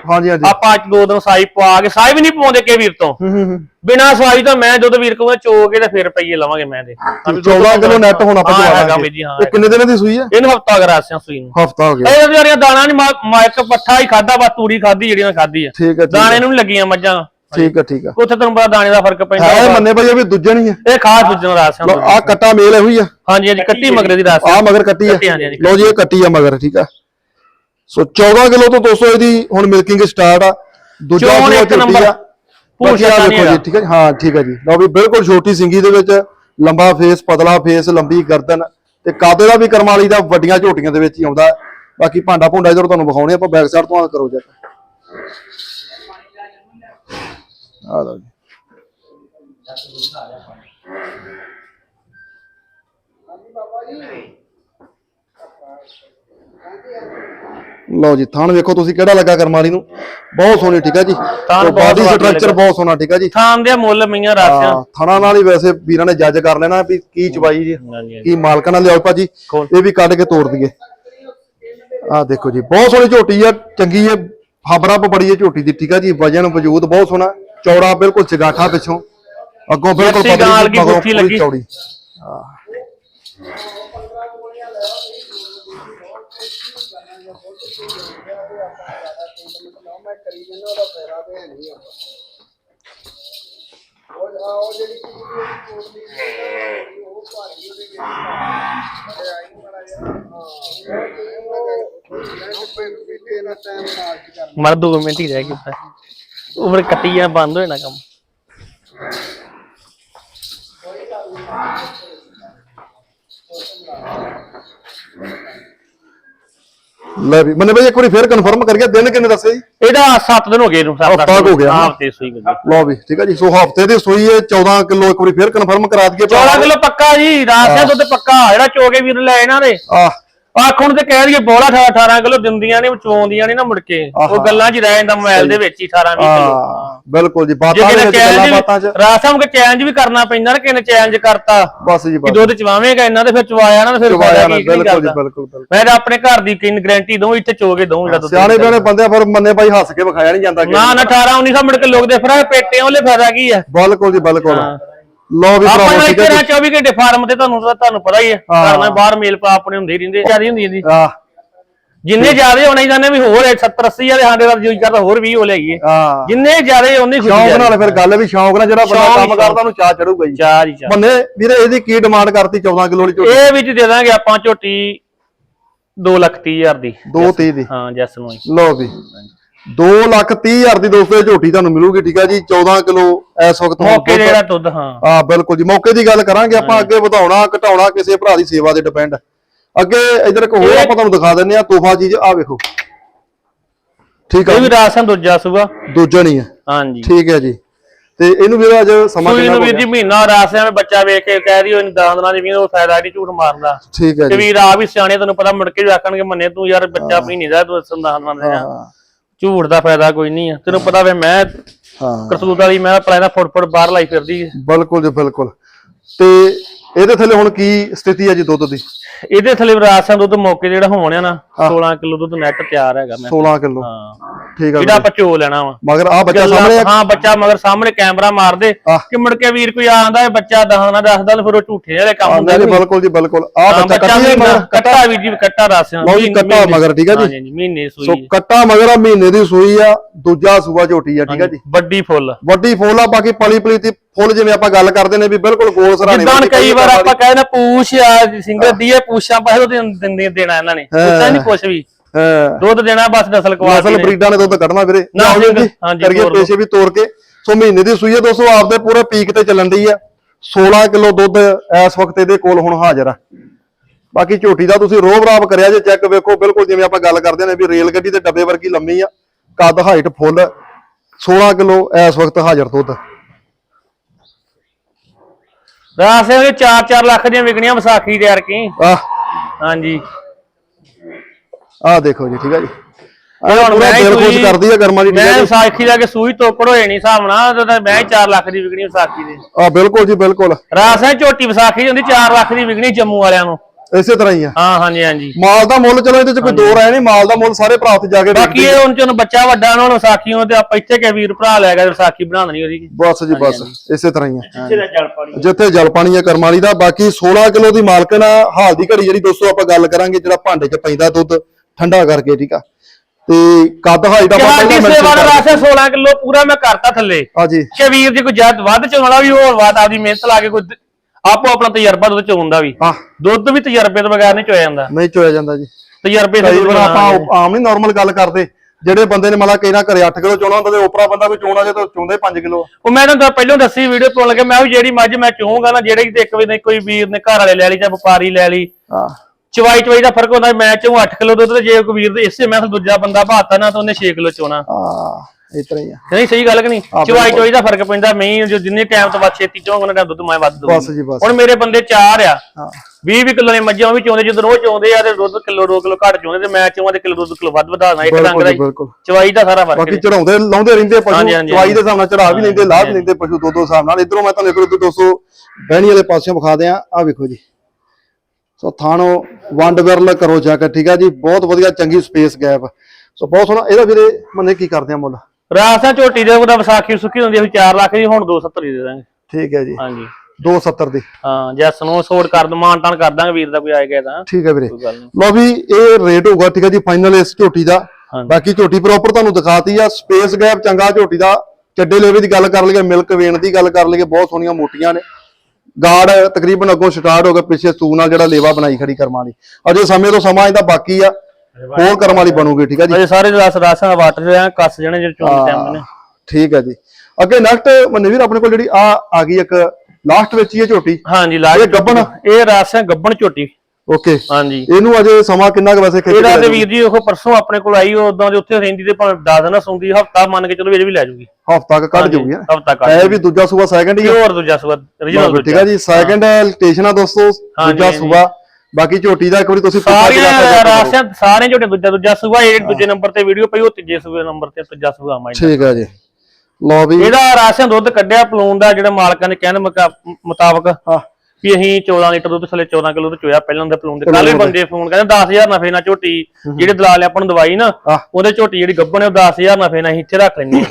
ਆਪਾਂ ਅੱਜ ਦੋ ਦਿਨ ਸਾਈ ਪਵਾ ਕੇ ਸਾਈ ਵੀ ਨਹੀਂ ਪਵਾਉਂਦੇ ਕੇ ਵੀਰ ਤੋਂ। ਹੂੰ ਹੂੰ ਹੂੰ। ਬਿਨਾ ਸਾਈ ਤੋਂ ਮੈਂ ਦੁੱਧ ਵੀਰ ਕੋਲ ਚੋ ਕੇ ਤੇ ਫਿਰ ਰੁਪਈਏ ਲਵਾਂਗੇ ਮੈਂ ਦੇ। 14 ਕਿਲੋ ਨੈਟ ਹੁਣ ਆਪਾਂ ਹਾਂ, ਜੀ, ਹਾਂ, ਇਹ ਕਿੰਨੇ ਦਿਨਾਂ ਦੀ ਸੂਈ ਆ ਇਹਨੂੰ ਹਫਤਾ ਗਰਾਸਿਆਂ ਸੂਈ ਨੂੰ। ਹਫਤਾ ਹੋ ਗਿਆ। ਇਹ ਜਿਹੜੀਆਂ ਦਾਣਾ ਨਹੀਂ ਮਾ ਇੱਕ ਪੱਠਾ ਹੀ ਖਾਦਾ ਬਸ ਤੂੜੀ ਖਾਦੀ ਜਿਹੜੀ ਮੈਂ ਖਾਦੀ ਆ। ਠੀਕ ਹੈ ਦਾਣੇ ਨੂੰ ਨੀ ਲੱਗੀਆਂ ਮੱਝਾਂ। ਠੀਕ ਆ ਠੀਕ ਆ। ਉੱਥੇ ਤੁਹਾਨੂੰ ਪਤਾ ਦਾਣੇ ਦਾ ਫ਼ਰਕ ਪੈਂਦਾ ਹੈ ਹੋਊਗਾ। ਮੰਨੇ ਭਾਈ ਇਹ ਵੀ ਦੂਜੇ ਨਹੀਂ ਆ। ਇਹ ਖਾਸ ਦੂਜੇ ਰਾਸਿਆਂ ਲਓ ਆ ਕੱਟਾ ਮੇਲ ਇਹੋ ਹੀ ਆ। ਹਾਂਜੀ ਹਾਂਜੀ ਕੱਟੀ ਮਗਰੇ ਦੀ ਰਾਸ ਆ ਮਗਰ ਕੱਟੀ ਆ। ਕੱਟੀ, ਹਾਂਜੀ, ਹਾਂਜੀ, ਲਓ ਜੀ ਇਹ ਕੱਟੀ ਆ ਮਗਰ ਠੀਕ ਆ। ਸੋ 14 ਕਿਲੋ ਤੋਂ 200 ਇਹਦੀ ਹੁਣ ਮਿਲਕਿੰਗ ਸਟਾਰਟ ਆ। ਦੂਜਾ ਚੋਣ ਇੱਕ ਨੰਬਰ। ਆ ਪੂਛ ਦੇਖੋ ਜੀ ਠੀਕ ਹੈ ਜੀ? ਹਾਂ ਠੀਕ ਹੈ ਜੀ। ਲਓ ਵੀ ਬਿਲਕੁਲ ਛੋਟੀ ਸਿੰਗੀ ਦੇ ਵਿੱਚ ਲੰਬਾ ਫੇਸ ਪਤਲਾ ਫੇਸ ਲੰਬੀ ਗਰਦਨ ਤੇ ਕਾਦੇ ਦਾ ਵੀ ਕਰਮ ਵਾਲੀ ਦਾ ਵੱਡੀਆਂ ਝੋਟੀਆਂ ਦੇ ਵਿੱਚ ਹੀ ਆਉਂਦਾ। ਹੈ। ਬਾਕੀ ਭਾਂਡਾ ਭੁੰਡਾ ਇਧਰ ਤੁਹਾਨੂੰ ਵਿਖਾਉਣੇ ਆਪਾਂ ਬੈਕ ਸਾਈਡ ਤੋਂ ਆ ਕਰੋ ਚੈੱਕ ਆ ਲਓ ਜੀ। ਲਓ ਜੀ ਥਣ ਵੇਖੋ ਤੁਸੀਂ ਕਿਹੜਾ ਲੱਗਾ ਕਰਮ ਵਾਲੀ ਨੂੰ। ਬਹੁਤ ਸੋਹਣੀ ਠੀਕ ਹੈ ਜੀ। ਥਣ ਬਾਡੀ ਸਟਰਕਚਰ। ਬਹੁਤ ਸੋਹਣਾ ਠੀਕ ਹੈ ਜੀ। ਥਾਂ ਦੇ ਮੁੱਲ ਮਈਆਂ ਰਾਸਿਆਂ। ਥਣਾ ਨਾਲ ਹੀ ਵੈਸੇ ਵੀਰਾਂ ਨੇ ਜੱਜ ਕਰ ਲੈਣਾ ਵੀ ਕੀ ਚਵਾਈ ਜੀ ਕੀ ਮਾਲਕਾਂ ਨਾਲ ਲਿਆਓ ਭਾਜੀ। ਇਹ ਵੀ ਕੱਢ ਕੇ ਤੋੜ ਦਈਏ। ਆਹ ਦੇਖੋ ਜੀ ਬਹੁਤ ਸੋਹਣੀ ਝੋਟੀ ਆ ਚੰਗੀ ਹੈ ਫਬਰਾ ਬੜੀ ਹੈ ਝੋਟੀ ਦੀ ਠੀਕ ਆ ਜੀ ਵਜਨ ਵਜੂਦ ਬਹੁਤ ਸੋਹਣਾ। ਚੌੜਾ ਬਿਲਕੁਲ ਚਗਾਠਾ ਪਿੱਛੋਂ ਅੱਗੋਂ ਬਿਲਕੁਲ ਜਰਸੀ ਗਾਂ ਵਰਗੀ ਮਗਰੋਂ ਗੁੱਠੀ ਪੂਰੀ ਲੱਗੀ। ਚੌੜੀ ਮਰ ਦੋ ਮਿੰਟ ਹੀ ਰਹਿ ਗਏ ਉਮਰ ਕੱਟੀ ਆ ਬੰਦ ਹੋ ਜਾਣਾ ਕੰਮ। ਲੈ ਵੀ ਮੰਨੇ ਭਾਈ ਇੱਕ ਵਾਰੀ ਫੇਰ ਕਨਫਰਮ ਕਰੀਏ ਦਿਨ ਕਿੰਨੇ ਦੱਸੇ ਜੀ ਇਹਦਾ 7 ਦਿਨ ਹੋ ਗਏ ਨੂੰ 7 ਹਫ਼ਤਾ ਕੁ ਹੋ ਗਿਆ। ਹਾਂ ਤੇ ਸੂਈ ਗਈ। ਲਓ ਵੀ ਠੀਕ ਆ ਜੀ ਸੋ ਹਫ਼ਤੇ ਦੀ ਸੂਈ ਹੈ 14 ਕਿਲੋ ਇੱਕ ਵਾਰੀ ਫੇਰ ਕਨਫਰਮ ਕਰਾ ਦਈਏ। 14 ਕਿਲੋ ਪੱਕਾ ਜੀ ਰਾਸਿਆਂ ਦੁੱਧ ਪੱਕਾ ਜਿਹੜਾ ਚੋਗੇ ਵੀਰ ਲੈ ਇਹਨਾਂ ਦੇ। ਆਹ। ਆਖਣ ਤੇ ਕਹਿ ਦਈਏ ਬੋਲਾ 18 18 ਕਿਲੋ ਦਿੰਦੀਆਂ ਨੇ ਚੋਂਦੀਆਂ ਨੇ ਨਾ ਮੁੜ ਕੇ। ਉਹ ਗੱਲਾਂ 'ਚ ਰਹਿ ਜਾਂਦਾ ਮੋਬਾਈਲ ਦੇ ਵਿੱਚ ਹੀ 18 20 ਕਿਲੋ। ਬਿਲਕੁਲ ਜੀ ਬਾਤਾਂ ਦੇ ਵਿੱਚ ਗੱਲਾਂ ਬਾਤਾਂ ਚ। ਚੈਲੰਜ ਰਾਸਾਂ ਕੇ ਚੈਲੰਜ ਵੀ ਕਰਨਾ ਪੈਂਦਾ ਨਾ ਕਿਨੇ ਚੈਲੰਜ ਕਰਤਾ ਬਸ ਜੀ ਕਿ ਬਸ। ਦੁੱਧ ਚਵਾਵੇਂਗਾ ਇਹਨਾਂ ਦੇ ਫਿਰ ਚਵਾਇਆ ਨਾ ਫਿਰ ਚਵਾਇਆ ਫਾਇਦਾ ਨਾ ਕੀ ਬਿਲਕੁਲ ਜੀ ਬਿਲਕੁਲ ਮੈਂ ਤਾਂ ਆਪਣੇ ਘਰ ਦੀ ਕਿਨ ਗਾਰੰਟੀ ਦਊਂ ਇੱਥੇ ਚੋਗੇ ਦਊਂ ਜਿਹੜਾ ਦੁੱਧ ਸਿਆਣੇ ਬਿਆਣੇ ਬੰਦੇ ਫਿਰ ਮੰਨੇ ਭਾਈ ਹੱਸ ਕੇ ਵਿਖਾਇਆ ਨਹੀਂ ਜਾਂਦਾ ਨਾ ਨਾ 18 1900 ਮਿੰਟ ਕੇ ਲੋਕ ਦੇ ਫਿਰ ਪੇਟੇ ਉਹਲੇ ਫਾਇਦਾ ਕੀ ਆ? ਬਿਲਕੁਲ ਜੀ ਬਿਲਕੁਲ। ਲਓ ਵੀ ਆਪਾਂ ਭਰਾਵੋ ਠੀਕ ਇੱਥੇ ਹੈ ਨਾ ਜੀ। 24 ਘੰਟੇ ਫਾਰਮ ਤੇ ਤੁਹਾਨੂੰ ਤੁਹਾਨੂੰ ਪਤਾ ਹੀ ਹੈ। ਹਾਂ। ਘਰ ਨਾਲ ਬਾਹਰ ਮੇਲ ਪਾ ਆਪਣੇ ਹੁੰਦੇ ਹੀ ਰਹਿੰਦੇ ਜ਼ਿਆਦਾ ਹੁੰਦੀ ਇਹਦੀ ਆਹ ਜਿੰਨੇ ਜ਼ਿਆਦੇ ਹੋਣੇ ਜਾਂਦੇ ਵੀ ਹੋਰ 70 80 ਵਾਲੇ ਸਾਡੇ ਦਾ ਯੂਜ਼ ਕਰਦਾ ਹੋਰ 20 ਹੋ ਲਈਏ ਆਹ ਜਿੰਨੇ ਜ਼ਿਆਦੇ ਉਹਨੇ ਖੁਸ਼ੀ ਸ਼ੌਂਕ। ਨਾਲ ਫਿਰ ਗੱਲ ਵੀ ਸ਼ੌਂਕ ਨਾਲ ਜਿਹੜਾ ਬੰਦਾ ਸ਼ੌਂਕ ਹੀ ਕੰਮ ਕਰਦਾ ਉਹਨੂੰ ਚਾਹ ਚੜੂਗਾ ਜੀ। ਚਾਰ ਹੀ ਚਾਰ ਮੰਨੇ ਵੀਰੇ ਇਹਦੀ ਕੀ ਡਿਮਾਂਡ ਕਰਤੀ 14 ਕਿਲੋ ਵਾਲੀ ਝੋਟੀ? ਇਹ ਵਿੱਚ ਦੇ ਦਾਂਗੇ ਆਪਾਂ ਝੋਟੀ 2 ਲੱਖ 30 ਹਜ਼ਾਰ ਦੀ 230 ਦੀ। ਹਾਂ ਜੈਸ ਨੂੰ ਹੀ। ਲਓ ਵੀ। 2 ਲੱਖ 30 ਹਜ਼ਾਰ ਦੀ ਦੋਸਤੋ ਇਹ ਝੋਟੀ ਤੁਹਾਨੂੰ ਮਿਲੂਗੀ ਠੀਕ ਹੈ ਜੀ 14 ਕਿਲੋ ਇਸ ਵਕਤ ਮੌਕੇ ਦੇ ਜਿਹੜਾ ਦੁੱਧ ਹਾਂ। ਆ ਬਿਲਕੁਲ ਜੀ ਮੌਕੇ ਦੀ ਗੱਲ ਕਰਾਂਗੇ ਆਪਾਂ ਅੱਗੇ ਵਧਾਉਣਾ ਘਟਾਉਣਾ ਕਿਸੇ ਭਰਾ ਦੀ ਸੇਵਾ ਤੇ ਡਿਪੈਂਡ ਅੱਗੇ ਇਧਰ ਇੱਕ ਹੋਰ ਆਪਾਂ ਤੁਹਾਨੂੰ ਦਿਖਾ ਦਿੰਨੇ ਆ ਤੋਹਫਾ ਚੀਜ਼ ਆ ਵੇਖੋ। ਠੀਕ ਆ ਇਹ ਵੀ ਰਾਸ਼ਨ ਦੂਜਾ ਸੂਗਾ ਦੂਜਾ ਨਹੀਂ ਹੈ। ਹਾਂਜੀ। ਠੀਕ ਹੈ ਜੀ। ਤੇ ਇਹਨੂੰ ਵੀਰ ਅੱਜ ਸਮਾਂ ਕਿੰਨਾ ਵੀਰ ਜੀ ਮਹੀਨਾ ਰਾਸਿਆਂ ਵਿੱਚ ਬੱਚਾ ਵੇਖ ਕੇ ਕਹਿ ਦਿਓ ਇਹਨੂੰ ਦਾਂਦ ਨਾਲ ਵੀ ਉਹ ਫਾਇਦਾ ਨਹੀਂ ਝੂਠ ਮਾਰਦਾ ਠੀਕ ਹੈ ਤੇ ਜੀ। ਵੀਰ ਆ ਵੀ ਸਿਆਣੇ ਤੈਨੂੰ ਪਤਾ ਮੁੜ ਕੇ ਆਖਣਗੇ ਮੰਨੇ ਤੂੰ ਯਾਰ ਬੱਚਾ ਮਹੀਨੇ ਦਾ ਤੂੰ ਸੰਦਾਨ ਮੰਨਦੇ ਆ। ਹਾਂ। ਝੂਠ ਦਾ ਫਾਇਦਾ ਕੋਈ ਨਹੀਂ ਆ। ਤੈਨੂੰ ਪਤਾ ਵੇ ਮੈਂ ਹਾਂ। ਕਰਤੂਤ ਵਾਲੀ ਮੈਂ ਪਲਾਇਨਾ ਫੁੱਟ ਫੁੱਟ ਬਾਹਰ ਲਾਈ ਫਿਰਦੀ। ਬਿਲਕੁਲ ਜੀ ਬਿਲਕੁਲ। ਤੇ ਇਹਦੇ ਥੱਲੇ ਹੁਣ ਕੀ ਸਥਿਤੀ ਹੈ ਜੀ ਦੁੱਧ ਦੀ? ਇਹਦੇ ਥੱਲੇ ਰਾਸਾਂ ਦੁੱਧ ਮੌਕੇ ਜਿਹੜਾ ਹੋਣਿਆ ਨਾ 16 ਕਿਲੋ ਦੁੱਧ ਨੈਟ ਤਿਆਰ ਹੈਗਾ ਮੈਂ। 16 ਕਿਲੋ। ਹਾਂ। ਠੀਕ ਆ ਜਿਹੜਾ ਆਪਾਂ ਚੋ ਲੈਣਾ ਵਾ। ਮਗਰ ਆ ਬੱਚਾ ਸਾਹਮਣੇ ਆ। ਹਾਂ ਬੱਚਾ ਮਗਰ ਸਾਹਮਣੇ ਕੈਮਰਾ ਮਾਰ ਦੇ। ਕਿ ਮੁੜ ਕੇ ਵੀਰ ਕੋਈ ਆਂਦਾ ਹੈ ਬੱਚਾ ਦਹਾਂ ਦੱਸਦਾ ਤੇ ਫਿਰ ਉਹ ਝੂਠੇ ਵਾਲੇ ਕੰਮ ਹੁੰਦੇ ਨਹੀਂ ਬਿਲਕੁਲ ਜੀ ਬਿਲਕੁਲ। ਆ ਬੱਚਾ ਕੱਟੀ ਮਗਰ। ਕੱਟਾ ਜੀ ਕੱਟਾ ਰਾਸਿਆਂ ਲਓ ਜੀ, ਕੱਟਾ ਮਗਰ, ਠੀਕ ਆ ਜੀ? ਹਾਂਜੀ, ਮਹੀਨੇ ਸੋ ਸੂਈ ਕੱਟਾ ਮਗਰ ਆ ਮਹੀਨੇ ਦੀ ਸੂਈ ਆ ਦੂਜਾ ਸੂਆ ਝੋਟੀ ਆ ਠੀਕ ਆ ਜੀ? ਵੱਡੀ ਫੁੱਲ। ਵੱਡੀ ਫੁੱਲ ਆ ਬਾਕੀ ਪਲੀ ਪਲੀ ਦੀ ਫੁੱਲ ਜਿਵੇਂ ਆਪਾਂ ਗੱਲ ਕਰਦੇ ਨੇ ਵੀ ਬਿਲਕੁਲ ਗੋਲ ਸਰਾਣੇ ਜਿੱਦਾਂ ਕਈ ਵਾਰ ਆਪਾਂ ਕਹਿੰਦੇ ਪੂਛ ਆ ਸਿੰਗਰ ਦੀ ਇਹ ਪੂਛਾਂ ਉਹ ਦਿੰਦੇ ਦੇਣਾ ਇਹਨਾਂ ਨੇ। ਪੁੱਛਿਆ ਨਹੀਂ ਕੁਛ ਵੀ। ਹਾਂ। ਦੁੱਧ ਦੇਣਾ ਬਸ ਨਸਲ ਕੁਆਰ ਨਸਲ ਬਰੀਡਾਂ ਨੇ ਦੁੱਧ ਕੱਢਣਾ ਵੀਰੇ। ਨਾ, ਦਿਓ। ਪੇਸ਼ੇ ਵੀ ਤੋੜ ਕੇ। ਸੋ ਮਹੀਨੇ ਦੀ ਸੂਈ ਦੋਸਤੋ ਆਪਦੇ ਪੂਰੇ ਪੀਕ ਤੇ ਚੱਲਣ ਦੀ ਆ 16 ਕਿਲੋ ਦੁੱਧ ਇਸ ਵਕਤ ਇਹਦੇ ਕੋਲ ਹੁਣ ਹਾਜ਼ਰ ਆ। ਬਾਕੀ ਝੋਟੀ ਦਾ ਤੁਸੀਂ ਰੋਬ ਰਾਬ ਕਰਿਆ ਜੇ ਚੈੱਕ ਵੇਖੋ ਬਿਲਕੁਲ ਜਿਵੇਂ ਆਪਾਂ ਗੱਲ ਕਰਦੇ ਨੇ ਵੀ ਰੇਲ ਗੱਡੀ ਦੇ ਡੱਬੇ ਵਰਗੀ ਲੰਮੀ ਆ। ਕੱਦ ਹਾਈਟ ਫੁੱਲ 16 ਕਿਲੋ ਇਸ ਵਕਤ ਹਾਜ਼ਰ ਦੁੱਧ। ਰਾਸੇ ਦੇ 4-4 ਲੱਖ ਦੀਆਂ ਵਿਕਣੀਆਂ ਵਿਸਾਖੀ ਦੇ ਅਰਕੀ ਆਹ। ਹਾਂਜੀ। ਆਹ ਦੇਖੋ ਜੀ ਠੀਕ ਆ ਜੀ। ਇਹ ਹੁਣ ਪੂਰਾ ਮੈਂ ਹੀ ਦਿਲ ਖੁਸ਼ ਸੂਈ- ਕਰਦੀ ਆ ਕਰਮਾਂ ਦੀ ਠੀਕ ਆ ਮੈਂ ਜੀ। ਵਿਸਾਖੀ ਦਾ ਕੇ ਸੂਈ ਤੋਕੜ ਹੋਏ ਨਹੀਂ ਹਿਸਾਬ ਨਾਲ ਤੇ ਤਾਂ ਮੈਂ 4 ਲੱਖ ਦੀ ਵਿਕਣੀ ਵਿਸਾਖੀ ਦੇ। ਆ ਬਿਲਕੁਲ ਜੀ ਬਿਲਕੁਲ। ਰਾਸੇ ਝੋਟੀ ਵਿਸਾਖੀ ਦੀ ਹੁੰਦੀ 4 ਲੱਖ ਦੀ ਵਿਕਣੀ ਜੰਮੂ ਵਾਲਿਆਂ ਨੂੰ। ਇਸੇ ਤਰ੍ਹਾਂ ਹੀ ਆ। ਹਾਂ ਹਾਂਜੀ ਹਾਂਜੀ। ਮਾਲ ਦਾ ਮੁੱਲ ਚਲੋ ਇਹਦੇ ਚ ਕੋਈ ਦੋ ਰਾਏ ਨਹੀਂ ਮਾਲ ਦਾ ਮੁੱਲ ਸਾਰੇ ਭਰਾ ਉੱਥੇ ਜਾ ਕੇ ਬਾਕੀ ਇਹ ਹੁਣ ਚੋਂ ਬੱਚਾ ਵੱਡਾ ਨਾ ਹੁਣ ਵਿਸਾਖੀਆਂ ਤੇ ਆਪਾਂ ਇੱਥੇ ਕੇ ਵੀਰ ਭਰਾ ਲੈ ਗਏ ਵਿਸਾਖੀ ਬਣਾ ਦੇਣੀ ਉਹਦੀ। ਬਸ ਜੀ ਬਸ ਇਸੇ ਤਰ੍ਹਾਂ ਹੀ ਆ। ਜਿੱਥੇ ਦਾ ਜਲ ਪਾਣੀ ਜਿੱਥੇ ਜਲ ਪਾਣੀ ਹੈ ਕਰਮਾਲੀ ਦਾ ਬਾਕੀ 16 ਕਿਲੋ ਦੀ ਮਾਲਕਣ ਆ ਹਾਲ ਦੀ ਘੜੀ ਜਿਹੜੀ ਦੋਸਤੋ ਆਪਾਂ ਗੱਲ ਕਰਾਂਗੇ ਜਿਹੜਾ ਭਾਂਡੇ 'ਚ ਪੈਂਦਾ ਦੁੱਧ ਠੰਡਾ ਕਰਕੇ ਠੀਕ ਆ। ਤੇ ਕੱਦ ਹਾਈਟ ਆਪਾਂ ਤੁਹਾਡੀ mention ਸੇਵਾ ਦਾ ਕਰ ਰਾਸ਼ਨ 16 ਕਿਲੋ ਪੂਰਾ ਮੈਂ ਕਰਤਾ ਥੱਲੇ। ਹਾਂਜੀ ਸ਼ਵੀਰ ਜੀ ਕੋਈ ਜਦ ਵੱਧ ਚੋਣ ਵਾਲਾ ਵੀ ਹੋਰ ਬਾਤ ਆਪਦੀ ਮਿਹਨਤ ਲਾ ਕੇ ਕੋਈ ਆਪੋ ਆਪਣਾ ਤਜਰਬਾ ਦੁੱਧ ਚੋਣ ਦਾ ਵੀ। ਹਾਂ। ਦੁੱਧ ਵੀ ਤਜਰਬੇ ਤੋਂ ਬਗੈਰ ਨਹੀਂ ਚੋਇਆ ਜਾਂਦਾ। ਨਹੀਂ ਚੋਇਆ ਜਾਂਦਾ ਜੀ। ਤਜਰਬੇ ਵਾਰ ਚੋਣਾ ਆਪਾਂ ਹੈ। ਆਮ ਨਹੀਂ ਨਾਰਮਲ ਗੱਲ ਕਰਦੇ। ਜਿਹੜੇ ਬੰਦੇ ਨੇ ਕਈ ਨਾ ਘਰੇ 8 ਕਿਲੋ ਚੋਣਾ ਹੁੰਦਾ ਤੇ ਉਪਰਾ ਬੰਦਾ ਕੋਈ ਚੋਣਾ ਜੇ ਤਾਂ ਚੋਂਦੇ 5 ਕਿਲੋ। ਉਹ ਮੈਂ ਤੁਹਾਨੂੰ ਪਹਿਲਾਂ ਦੱਸੀ ਵੀਡੀਓ ਪਾਉਣ ਲੱਗੇ ਮੈਂ ਵੀ ਜਿਹੜੀ ਮੱਝ ਮੈਂ ਚੋਊਂਗਾ ਨਾ ਜਿਹੜੇ ਤੇ ਇੱਕ ਵੀ ਕੋਈ ਵੀਰ ਨੇ ਘਰ ਵਾਲੇ ਲੈ ਲਈ ਜਾਂ ਵਪਾਰੀ ਲੈ ਲਈ। ਹਾਂ। ਚਵਾਈ ਚਵਾਈ ਦਾ ਫ਼ਰਕ ਹੁੰਦਾ ਮੈਂ ਚੋਂ 8 ਕਿਲੋ ਦੁੱਧ ਤੇ ਜੇ ਕੋਈ ਵੀਰ ਦੇ ਇਸੇ ਮੈਂ ਦੂਜਾ ਬੰਦਾ ਬਾਤਾ ਨਾ ਤਾਂ ਉਹਨੇ 6 ਕਿਲੋ ਚੋਣਾ। ਹੀ ਆ। ਨਹੀਂ ਸਹੀ ਗੱਲ ਕਿ ਨਹੀਂ? ਚਵਾਈ। ਚਵਾਈ ਦਾ ਫ਼ਰਕ ਪੈਂਦਾ ਮੈਂ ਜੋ ਜਿੰਨੇ ਟਾਈਮ ਤੋਂ ਬਾਅਦ ਛੇਤੀ ਚੋਂਗਾ ਉਹਨਾਂ ਟਾਈਮ ਦੁੱਧ ਮੈਂ ਵੱਧ ਦੂੰਗਾ ਬਸ ਜੀ ਬਸ। ਹੁਣ ਮੇਰੇ ਬੰਦੇ ਚਾਰ ਆ। ਹਾਂ। 20 20 ਕਿਲੋ ਨੇ ਮੱਝਾਂ ਉਹ ਵੀ ਚੋਂਦੇ ਜਦੋਂ ਉਹ ਚੋਂਦੇ ਆ ਤੇ ਦੁੱਧ ਕਿਲੋ 2 ਕਿਲੋ ਘੱਟ ਚੋਂਦੇ ਤੇ ਮੈਂ ਚੋਂਦਾ ਤੇ ਕਿਲੋ ਦੁੱਧ ਕਿਲੋ ਵੱਧ ਵਧਾਣਾ ਇੱਕ ਬਿਲਕੁਲ ਦਾ ਜੀ, ਚਵਾਈ ਦਾ ਸਾਰਾ ਫ਼ਰਕ ਬਾਕੀ ਚੜਾਉਂਦੇ ਲਾਉਂਦੇ ਰਹਿੰਦੇ ਪਸ਼ੂ ਚਵਾਈ ਦੇ ਹਿਸਾਬ ਨਾਲ ਚੜਾ ਵੀ ਲੈਂਦੇ ਵੀ ਲੈਂਦੇ ਪਸ਼ੂ ਦੋ ਦੋ ਹਿਸਾਬ ਨਾਲ। ਇਧਰੋਂ ਮੈਂ ਤੁਹਾਨੂੰ ਇੱਕ ਦੋ ਦੋਸਤੋ ਬਹਿਣੀ ਵਾਲੇ ਪਾਸਿਓਂ ਵਿਖਾ ਦਿਆਂ। ਆ ਵੇਖੋ ਜੀ। ਸੋ ਥਾਣੋ ਵੰਡ ਵਿਰਲ ਕਰੋ ਚੈੱਕ ਠੀਕ ਆ ਜੀ? ਬਹੁਤ ਵਧੀਆ ਚੰਗੀ ਸਪੇਸ ਗੈਪ ਸੋ ਬਹੁਤ ਸੋਹਣਾ। ਇਹਦਾ ਵੀਰੇ ਮੰਨੇ ਕੀ ਕਰਦੇ ਆ ਮੁੱਲ? ਰਾਸਾ ਝੋਟੀ ਦੇ ਉਹਦਾ ਵਿਸਾਖੀ ਸੁੱਕੀ ਹੁੰਦੀ ਸੀ 4 ਲੱਖ ਦੀ ਹੁਣ 270 ਹੀ ਦੇ ਦਾਂਗੇ। ਠੀਕ ਹੈ ਜੀ। ਹਾਂਜੀ। 270 ਦੀ। ਹਾਂ ਜੈਸ ਨੂੰ ਸੋੜ ਕਰ ਦੋ ਮਾਨ ਤਾਨ ਕਰ ਦਾਂਗੇ ਵੀਰ ਦਾ ਕੋਈ ਆਏ ਗਿਆ ਤਾਂ। ਠੀਕ ਹੈ ਵੀਰੇ। ਲੋ ਵੀ ਇਹ ਰੇਟ ਹੋਊਗਾ ਠੀਕ ਹੈ ਜੀ ਫਾਈਨਲ ਇਸ ਝੋਟੀ ਦਾ। ਬਾਕੀ ਝੋਟੀ ਪ੍ਰੋਪਰ ਤੁਹਾਨੂੰ ਦਿਖਾਤੀ ਆ ਸਪੇਸ ਗੈਪ ਚੰਗਾ ਝੋਟੀ ਦਾ। ਚੱਡੇ ਲੇਵੇ ਦੀ ਗੱਲ ਕਰ ਲਈਏ ਮਿਲਕ ਵੇਣ ਦੀ ਗੱਲ ਕਰ ਲਈਏ ਬਹੁਤ ਸੋਹਣੀਆਂ ਮੋਟੀਆਂ ਨੇ। ਗਾੜ ਤਕਰੀਬਨ ਅੱਗੋਂ ਸਟਾਰਟ ਹੋ ਗਿਆ ਪਿੱਛੇ ਸੂ ਨਾਲ ਜਿਹੜਾ ਲੇਵਾ ਬਣਾਈ ਖੜੀ ਕਰਮਾਂ ਵਾਲੀ। ਅਜੇ ਸਮੇਂ ਤੋਂ ਸਮਾਂ ਇਹਦਾ ਬਾਕੀ ਆ। ਹੋਰ ਕਰਮ ਵਾਲੀ ਬਣੂਗੀ ਠੀਕ ਹੈ ਜੀ? ਅਜੇ ਸਾਰੇ ਰਸ ਰਾਸਾਂ ਦਾ ਵਾਟਰ ਜਿਹੜਾ ਕੱਸ ਜਣੇ ਜਿਹੜੇ ਚੋਣ ਟਾਈਮ ਨੇ। ਠੀਕ ਹੈ ਜੀ। ਅੱਗੇ ਨੈਕਸਟ ਮੰਨੇ ਵੀਰ ਆਪਣੇ ਕੋਲ ਜਿਹੜੀ ਆ ਆ ਗਈ ਇੱਕ ਲਾਸਟ ਵਿੱਚ ਹੀ ਇਹ ਝੋਟੀ। ਹਾਂਜੀ ਲਾਜ ਇਹ ਗੱਭਣ? ਇਹ ਰਾਸਾਂ ਗੱਬਣ ਝੋਟੀ। ਓਕੇ। ਹਾਂਜੀ। ਇਹਨੂੰ ਅਜੇ ਸਮਾਂ ਕਿੰਨਾ ਕੁ ਵੈਸੇ ਖਿੱਚ ਇਹਦਾ ਤੇ? ਵੀਰ ਜੀ ਉਹ ਪਰਸੋਂ ਆਪਣੇ ਕੋਲ ਆਈ ਉਹ ਉਦੋਂ ਦੇ ਉੱਥੇ ਰਹਿੰਦੀ ਤੇ ਭਾਵੇਂ 10 ਦਿਨ ਸੌਂਦੀ ਹਫਤਾ ਮੰਨ ਕੇ ਚਲੋ ਇਹ ਵੀ ਲੈ ਜੂਗੀ ਹਫ਼ਤਾ ਕੁ ਕੱਢ ਜਾਊਗੀ ਹੈਂ। ਹਫਤਾ ਕੱਢ ਇਹ ਵੀ ਦੂਜਾ ਸੂਆ ਸੈਕੰਡ ਹੀ ਆ। ਪਿਓਰ ਦੂਜਾ ਸਵਾ origignal ਠੀਕ ਹੈ ਜੀ ਸੈਕੰਡ ਲੋਕੇਸ਼ਨ ਆ ਦੋਸਤੋ ਦੂਜਾ ਹਾਂਜੀ। ਬਾਕੀ ਝੋਟੀ ਦਾ ਇੱਕ ਵਾਰੀ ਤੁਸੀਂ ਸਾਰੀਆਂ। ਰਾਸਿਆਂ ਸਾਰੇ ਝੋਟੇ ਦੂਜਾ ਦੂਜਾ ਸੂਆ ਇਹ ਦੂਜੇ ਨੰਬਰ ਤੇ ਵੀਡੀਓ ਪਈ ਉਹ ਤੀਜੇ ਸੂਏ ਨੰਬਰ ਤੇ ਤੀਜਾ ਸੂਆ ਮਾਈ ਠੀਕ ਹੈ ਜੀ। ਲਓ ਵੀ। ਇਹਦਾ ਰਾਸਿਆਂ ਦੁੱਧ ਕੱਢਿਆ ਪਲੂਨ ਦਾ ਜਿਹੜਾ ਮਾਲਕਾਂ ਨੇ ਕਹਿਣ ਮੁਤਾਬਕ ਹਾਂ। ਵੀ ਅਸੀਂ 14 ਲੀਟਰ ਦੁੱਧ ਥੱਲੇ 14 ਕਿਲੋ ਦੁੱਧ ਚੋਇਆ ਪਹਿਲਾਂ ਦੇ ਪਲੂਨ ਦੇ। ਕੱਲੇ। ਬੰਦੇ ਫੋਨ ਕਹਿੰਦੇ 10000 ਨਫੇ ਨਾਲ ਝੋਟੀ ਜਿਹੜੇ ਦਲਾਲ ਨੇ ਆਪਾਂ ਨੂੰ ਦਵਾਈ ਨਾ। ਉਹਦੇ ਝੋਟੀ ਜਿਹੜੀ ਗੱਬਣ ਉਹ 10000 ਨਫੇ ਨਾਲ ਇੱਥੇ ਰੱਖ ਹੂੰ।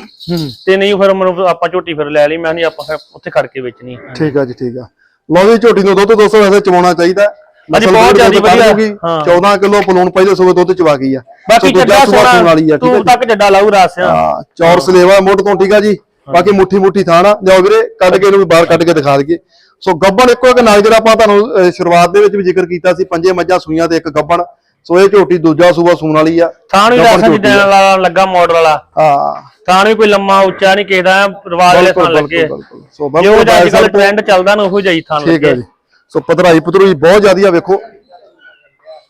ਤੇ ਨਹੀਂ ਫਿਰ ਮੈਨੂੰ ਆਪਾਂ ਝੋਟੀ ਫਿਰ ਲੈ ਲਈ ਮੈਂ ਨਹੀਂ ਆਪਾਂ ਉੱਥੇ ਖੜ ਕੇ ਵੇਚਣੀ। ਠੀਕ ਹੈ ਜੀ ਠੀਕ ਆ। ਲਓ ਵੀ ਝੋਟੀ ਨੂੰ ਦੁੱਧ ਦੋਸਤੋ ਵੈਸੇ ਚਵਾਉਣਾ ਚਾਹੀਦਾ। ਨਸਲ ਬਹੁਤ ਜ਼ਿਆਦਾ ਵਧੀਆ। ਹਾਂ। 14 ਕਿਲੋ ਪਲੂਣ ਪਹਿਲੇ ਸੂਬੇ ਦੁੱਧ ਚਵਾ ਗਈ ਆ। ਬਾਕੀ ਚੱਡਾ ਸੂਣ ਵਾਲੀ ਆ ਠੀਕ ਹੈ ਤੂੰ ਜੀ। ਤੱਕ ਚੱਡਾ ਲਾਊ ਰਾਸਿਆਂ ਹਾਂ ਚੌਰ ਸਲੇਵਾ ਮੁੱਢ ਤੋਂ ਠੀਕ ਆ ਜੀ। ਬਾਕੀ ਮੁੱਠੀ ਮੁੱਠੀ ਥਾਣਾ। ਜਾਓ ਵੀਰੇ ਕੱਢ ਕੇ ਇਹਨੂੰ ਵੀ ਬਾਹਰ ਕੱਢ ਕੇ ਦਿਖਾ ਦਈਏ। ਸੋ ਗੱਬਣ ਇੱਕੋ ਇੱਕ ਨਾਲ ਜਿਹੜਾ ਆਪਾਂ ਤੁਹਾਨੂੰ ਸ਼ੁਰੂਆਤ ਦੇ ਵਿੱਚ ਵੀ ਜ਼ਿਕਰ ਕੀਤਾ ਸੀ ਪੰਜੇ ਮੱਝਾਂ ਸੂਈਆਂ ਤੇ ਇੱਕ ਗੱਬਣ। ਸੋ ਇਹ ਝੋਟੀ ਦੂਜਾ ਸੂਆ ਸੂਣ ਵਾਲੀ ਆ। ਥਾਣ ਵੀ ਰਾਸਾਂ ਝੋਟੀ ਜਿੱਦਾਂ ਵਾਲਾ ਲੱਗਾ ਮਾਡਲ ਵਾਲਾ। ਹਾਂ। ਥਾਣ ਵੀ ਕੋਈ ਲੰਮਾ ਉੱਚਾ ਨਹੀਂ ਕਿਸੇ ਦਾ ਰਿਵਾਜ ਵਾਲੇ ਥਾਣ ਲੱਗੇ। ਬਿਲਕੁਲ ਸੋ ਜੋ ਬਿਲਕੁਲ ਅੱਜ ਕੱਲ ਟ੍ਰੈਂਡ ਚੱਲਦਾ ਨਾ ਉਹੋ ਜਿਹੀ ਥਾਣ ਠੀਕ ਹੈ ਲੱਗੇ। ਜੀ। ਸੋ ਪਧਰਾਈ ਪਧਰੂਈ ਬਹੁਤ ਜ਼ਿਆਦੀ ਆ ਵੇਖੋ।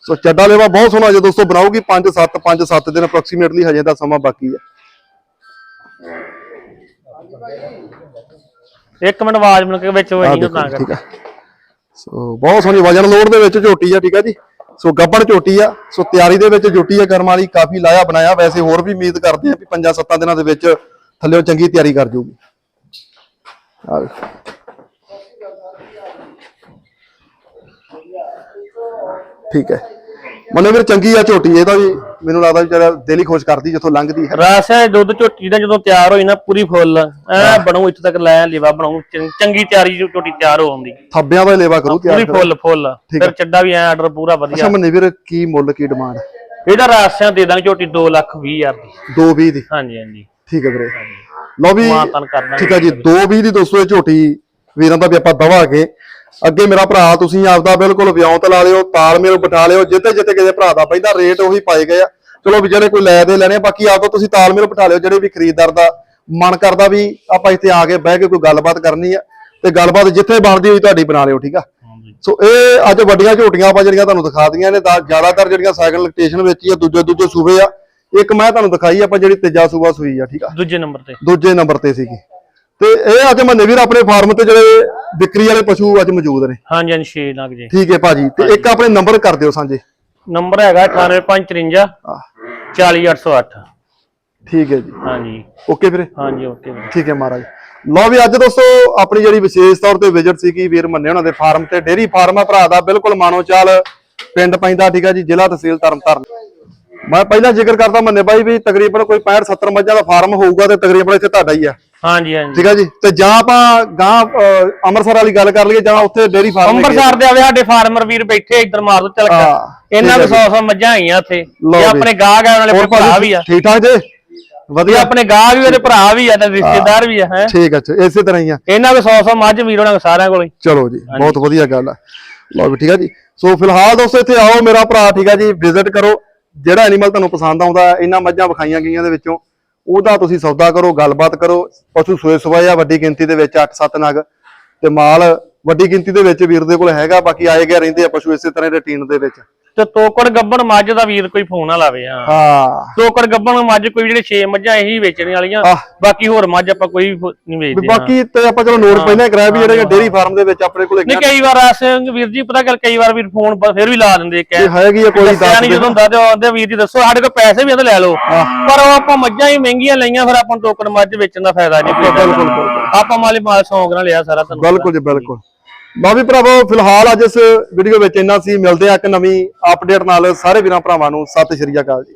ਸੋ ਚੱਡਾ ਲੇਵਾ ਬਹੁਤ ਸੋਹਣਾ ਜੇ ਦੋਸਤੋ ਬਣਾਉਗੀ 5 7 5 7 ਦਿਨ ਅਪਰੋਕਸੀਮੇਟਲੀ ਹਜੇ ਦਾ ਸਮਾਂ ਬਾਕੀ ਆ। ਇੱਕ ਮਿੰਟ ਆਵਾਜ਼ ਮਿਲ ਕੇ ਵਿੱਚ ਹੋਈ ਨਹੀਂ ਤਾਂ ਕਰ ਸੋ ਬਹੁਤ ਸੋਹਣੀ ਵਜਨ ਲੋਡ ਦੇ ਵਿੱਚ ਝੋਟੀ ਆ ਠੀਕ ਆ ਜੀ। ਸੋ ਗੱਬੜ ਝੋਟੀ ਆ ਸੋ ਤਿਆਰੀ ਦੇ ਵਿੱਚ ਝੋਟੀ ਆ ਕਰਮ ਵਾਲੀ ਕਾਫੀ ਲਾਇਆ ਬਣਾਇਆ। ਵੈਸੇ ਹੋਰ ਵੀ ਉਮੀਦ ਕਰਦੇ ਆ ਵੀ 5-7 ਦਿਨਾਂ ਦੇ ਵਿੱਚ ਥੱਲੇੋਂ ਚੰਗੀ ਤਿਆਰੀ ਕਰ ਜਾਊਗੀ ਆ ਠੀਕ ਹੈ। ਮਨੇ ਵੀਰ ਚੰਗੀ ਆ ਝੋਟੀ ਇਹਦਾ ਵੀ ਮੈਨੂੰ ਲੱਗਦਾ ਵੀ ਜਿਹੜਾ ਦਿਲ ਹੀ ਖੁਸ਼ ਕਰਦੀ ਜਿੱਥੋਂ ਲੰਘਦੀ ਹੈ। ਰਸ ਹੈ ਦੁੱਧ ਝੋਟੀ ਦਾ ਜਦੋਂ ਤਿਆਰ ਹੋਈ ਨਾ ਪੂਰੀ ਫੁੱਲ। ਐ ਬਣੂ ਇੱਥੇ ਤੱਕ ਲੈ ਲੇਵਾ ਬਣਾਉ ਚੰਗੀ ਤਿਆਰੀ ਜੋ ਝੋਟੀ ਤਿਆਰ ਹੋ ਹੁੰਦੀ ਥੱਬਿਆਂ ਦਾ ਲੇਵਾ ਕਰੂ ਤਿਆਰ ਪੂਰੀ ਫੁੱਲ ਫੁੱਲ। ਫਿਰ ਚੱਡਾ ਵੀ ਐ ਆਰਡਰ ਪੂਰਾ ਅੱਛਾ ਵਧੀਆ ਮਨੇ ਵੀਰ ਕੀ ਮੁੱਲ ਕੀ ਡਿਮਾਂਡ ਇਹਦਾ ਰਾਸਿਆਂ ਦੇ ਦਾਂਗੇ ਝੋਟੀ 2 ਲੱਖ 20 ਹਜ਼ਾਰ ਦੀ। 220 ਦੀ। ਹਾਂਜੀ ਹਾਂਜੀ। ਠੀਕ ਹੈ ਵੀਰੇ। ਲਓ ਵੀ ਠੀਕ ਹੈ ਜੀ 220 ਦੀ ਦੋਸਤੋ ਇਹ ਝੋਟੀ ਵੀਰਾਂ ਦਾ ਵੀ ਆਪਾਂ ਦਵਾਂਗੇ। ਅੱਗੇ ਮੇਰਾ ਭਰਾ ਤੁਸੀਂ ਆਪਦਾ ਬਿਲਕੁਲ ਵਿਆਹ ਤੇ ਲਾ ਲਿਓ ਤਾਲਮੇਲ ਬਿਠਾ ਲਿਓ ਜਿੱਤੇ ਜਿੱਤੇ ਕਿਸੇ ਭਰਾ ਦਾ ਪੈਂਦਾ ਰੇਟ ਉਹੀ ਪਾਏ ਗਏ ਆ। ਚਲੋ ਵੀ ਜਿਹੜੇ ਕੋਈ ਲੈ ਦੇ ਲੈਣੇ ਬਾਕੀ ਆਪਦਾ ਤੁਸੀਂ ਤਾਲਮੇਲ ਬਿਠਾ ਲਿਓ ਜਿਹੜੇ ਵੀ ਖਰੀਦਦਾਰ ਦਾ ਮਨ ਕਰਦਾ ਵੀ ਆਪਾਂ ਇੱਥੇ ਆ ਕੇ ਬਹਿ ਕੇ ਕੋਈ ਗੱਲਬਾਤ ਕਰਨੀ ਆ ਤੇ ਗੱਲਬਾਤ ਜਿੱਥੇ ਬਣਦੀ ਹੋਈ ਤੁਹਾਡੀ ਬਣਾ ਲਿਓ ਠੀਕ ਆ। ਸੋ ਇਹ ਅੱਜ ਵੱਡੀਆਂ ਝੋਟੀਆਂ ਆਪਾਂ ਜਿਹੜੀਆਂ ਤੁਹਾਨੂੰ ਦਿਖਾ ਦਈਆਂ ਨੇ ਤਾਂ ਜ਼ਿਆਦਾਤਰ ਜਿਹੜੀਆਂ ਸਾਈਕਲ ਲੋਕੇਸ਼ਨ ਵਿੱਚ ਹੀ ਆ ਦੂਜੇ ਦੂਜੇ ਸੂਬੇ ਆ। ਇੱਕ ਮੈਂ ਤੁਹਾਨੂੰ ਦਿਖਾਈ ਆਪਾਂ ਜਿਹੜੀ ਤੀਜਾ ਸੂਬਾ ਸੂਈ ਆ ਠੀਕ ਆ? ਦੂਜੇ ਨੰਬਰ ਤੇ। ਦੂਜੇ ਨੰਬਰ ਤੇ ਸੀਗੀ। ਤੇ ਇਹ ਅੱਜ ਮੰਨੇ ਵੀਰ ਆਪਣੇ ਫਾਰਮ ਤੇ ਜਿਹੜੇ ਵਿਕਰੀ ਵਾਲੇ ਪਸ਼ੂ ਅੱਜ ਮੌਜੂਦ ਨੇ। ਹਾਂਜੀ ਹਾਂਜੀ 6 ਲੱਖ ਜੀ। ਠੀਕ ਹੈ ਭਾਜੀ ਤੇ ਇੱਕ ਆਪਣੇ ਨੰਬਰ ਕਰ ਦਿਓ ਸਾਂਝੇ। ਨੰਬਰ ਹੈਗਾ 98553 ਆ 40808 ਠੀਕ ਹੈ ਜੀ। ਹਾਂਜੀ। ਓਕੇ ਵੀਰੇ। ਹਾਂਜੀ ਓਕੇ। ਠੀਕ ਹੈ ਮਹਾਰਾਜ। ਲਓ ਵੀ ਅੱਜ ਦੋਸਤੋ ਆਪਣੀ ਜਿਹੜੀ ਵਿਸ਼ੇਸ਼ ਤੌਰ ਤੇ ਵਿਜ਼ਿਟ ਸੀਗੀ ਵੀਰ ਮੰਨੇ ਉਹਨਾਂ ਦੇ ਫਾਰਮ ਤੇ। ਡੇਰੀ ਫਾਰਮ ਆ ਭਰਾ ਦਾ ਬਿਲਕੁਲ ਮਾਨੋ ਚਾਲ। ਪਿੰਡ ਪੈਂਦਾ ਠੀਕ ਹੈ ਜੀ ਜ਼ਿਲ੍ਹਾ ਤਹਿਸੀਲ ਤਰਨਤਾਰਨ। ਮੈਂ ਪਹਿਲਾਂ ਜ਼ਿਕਰ ਕਰਦਾ ਮੰਨੇ ਬਾਈ ਵੀ ਤਕਰੀਬਨ ਕੋਈ 65 70 ਮੱਝਾਂ ਦਾ ਫਾਰਮ ਹੋਊਗਾ ਤੇ ਤਕਰੀਬਨ ਇੱਥੇ ਤੁਹਾਡਾ ਹੀ ਆ। ਹਾਂਜੀ ਹਾਂਜੀ। ਠੀਕ ਆ ਜੀ? ਤੇ ਜਾਂ ਆਪਾਂ ਗਾਂ ਅੰਮ੍ਰਿਤਸਰ ਵਾਲੀ ਗੱਲ ਕਰ ਲਈਏ ਜਾਂ ਉੱਥੇ ਡੇਰੀ ਫਾਰਮ ਅੰਮ੍ਰਿਤਸਰ ਦੇ ਆਵੇ ਸਾਡੇ ਫਾਰਮਰ ਵੀਰ ਬੈਠੇ ਇੱਧਰ ਮਾਰ ਦੋ ਚਲਕ ਇਹਨਾਂ ਦੇ ਹੈ 100 100 ਮੱਝਾਂ ਆਈਆਂ ਇਹ ਜੀ। ਆਪਣੇ ਨਾਲੇ ਹੋਰ ਆਪਣੇ ਭਰਾ ਵੀ ਆ। ਠੀਕ ਠਾਕ ਜੀ? ਵਧੀਆ। ਆਪਣੇ ਗਾਹਕ ਵੀ ਉਹਦੇ ਭਰਾ ਵੀ ਆ ਤੇ ਰਿਸ਼ਤੇਦਾਰ ਵੀ ਆ ਹੈ? ਠੀਕ ਅੱਛਾ ਇਸੇ ਤਰ੍ਹਾਂ ਹੀ ਆ। ਇਹਨਾਂ ਦੇ 100 100 ਮੱਝ ਵੀਰ ਉਹਨਾਂ ਸਾਰਿਆਂ ਕੋਲ। ਚਲੋ ਜੀ ਬਹੁਤ ਵਧੀਆ ਗੱਲ ਆ। ਲਓ ਠੀਕ ਆ ਜੀ। ਸੋ ਫਿਲਹਾਲ ਦੋਸਤੋ ਇੱਥੇ ਆਓ ਮੇਰਾ ਭਰਾ ਠੀਕ ਆ ਜੀ? ਵਿਜ਼ਿਟ ਕਰੋ। ਜਿਹੜਾ ਐਨੀਮਲ ਤੁਹਾਨੂੰ ਪਸੰਦ ਆਉਂਦਾ ਇਹਨਾਂ ਮੱਝਾਂ ਵਿਖਾਈਆਂ ਗਈਆਂ ਦੇ ਵਿੱਚੋਂ, ਉਹਦਾ ਤੁਸੀਂ ਸੌਦਾ ਕਰੋ, ਗੱਲਬਾਤ ਕਰੋ। ਪਸ਼ੂ ਸੋਏ ਸਵਾਏ ਆ, ਵੱਡੀ ਗਿਣਤੀ ਦੇ ਵਿੱਚ 8-7 ਨਗ। ਤੇ ਮਾਲ ਵੱਡੀ ਗਿਣਤੀ ਦੇ ਵਿੱਚ ਵੀਰ ਦੇ ਕੋਲ ਹੈਗਾ, ਬਾਕੀ ਆਏ ਗਏ ਰਹਿੰਦੇ ਆ ਪਸ਼ੂ ਇਸੇ ਤਰ੍ਹਾਂ ਰੂਟੀਨ ਦੇ ਵਿੱਚ। ਤੇ ਤੋਕੜ ਗੱਬਣ ਮੱਝ ਦਾ ਵੀਰ ਕੋਈ ਫੋਨ ਨਾ ਲਾਵੇ ਆ ਹਾਂ। ਤੋਕੜ ਗੱਬਣ ਮੱਝ ਕੋਈ ਜਿਹੜੇ 6 ਮੱਝਾਂ ਇਹੀ ਵੇਚਣ ਵਾਲੀਆਂ ਆਹ। ਬਾਕੀ ਹੋਰ ਮੱਝ ਆਪਾਂ ਕੋਈ ਨਹੀਂ ਵੀ ਵੇਚਦੇ ਬਾਕੀ ਤੇ ਆਪਾਂ ਚਲੋ ਨੋਟ ਪਹਿਲਾਂ ਹੀ ਕਰਾਇਆ ਵੀ ਜਿਹੜੇ ਡੇਰੀ ਫਾਰਮ ਦੇ ਵਿੱਚ ਆਪਣੇ ਕੋਲ ਨਹੀਂ ਕਈ ਵਾਰ ਆਸੇ ਵੀਰ ਜੀ ਪਤਾ ਗੱਲ ਕਈ ਵਾਰ ਵੀਰ ਫੋਨ ਫਿਰ ਵੀ ਲਾ ਦਿੰਦੇ ਕਹਿ ਹੈਗੀ ਆ ਕੋਈ ਦੱਸਿਆ ਦੱਸ ਨਹੀਂ ਜਦੋਂ ਹੁੰਦਾ ਤੇ ਉਹ ਆਂਦੇ ਵੀਰ ਜੀ ਦੱਸੋ ਸਾਡੇ ਕੋਲ ਪੈਸੇ ਵੀ ਆ ਤੇ ਲੈ ਲਓ। ਪਰ ਉਹ ਆਪਾਂ ਮੱਝਾਂ ਹੀ ਮਹਿੰਗੀਆਂ ਲਈਆਂ ਫਿਰ ਆਪਾਂ ਨੂੰ ਟੋਕਨ ਮੱਝ ਵੇਚਣ ਦਾ ਫਾਇਦਾ ਨਹੀਂ। ਕੋਈ ਬਿਲਕੁਲ ਬਿਲਕੁਲ। ਆਪਾਂ ਮਾਲੇ ਮਾਲ ਸ਼ੌਂਕ ਨਾਲ ਲਿਆ ਸਾਰਾ ਤੁਹਾਨੂੰ ਬਿਲਕੁਲ ਜੀ ਬਿਲਕੁਲ। ਲਓ ਵੀ ਭਰਾਵੋ, ਫਿਲਹਾਲ ਅੱਜ ਇਸ ਵੀਡੀਓ ਵਿੱਚ ਇੰਨਾ ਸੀ। ਮਿਲਦੇ ਆ ਇੱਕ ਨਵੀਂ ਅਪਡੇਟ ਨਾਲ। ਸਾਰੇ ਵੀਰਾਂ ਭਰਾਵਾਂ ਨੂੰ ਸਤਿ ਸ਼੍ਰੀ ਅਕਾਲ ਜੀ।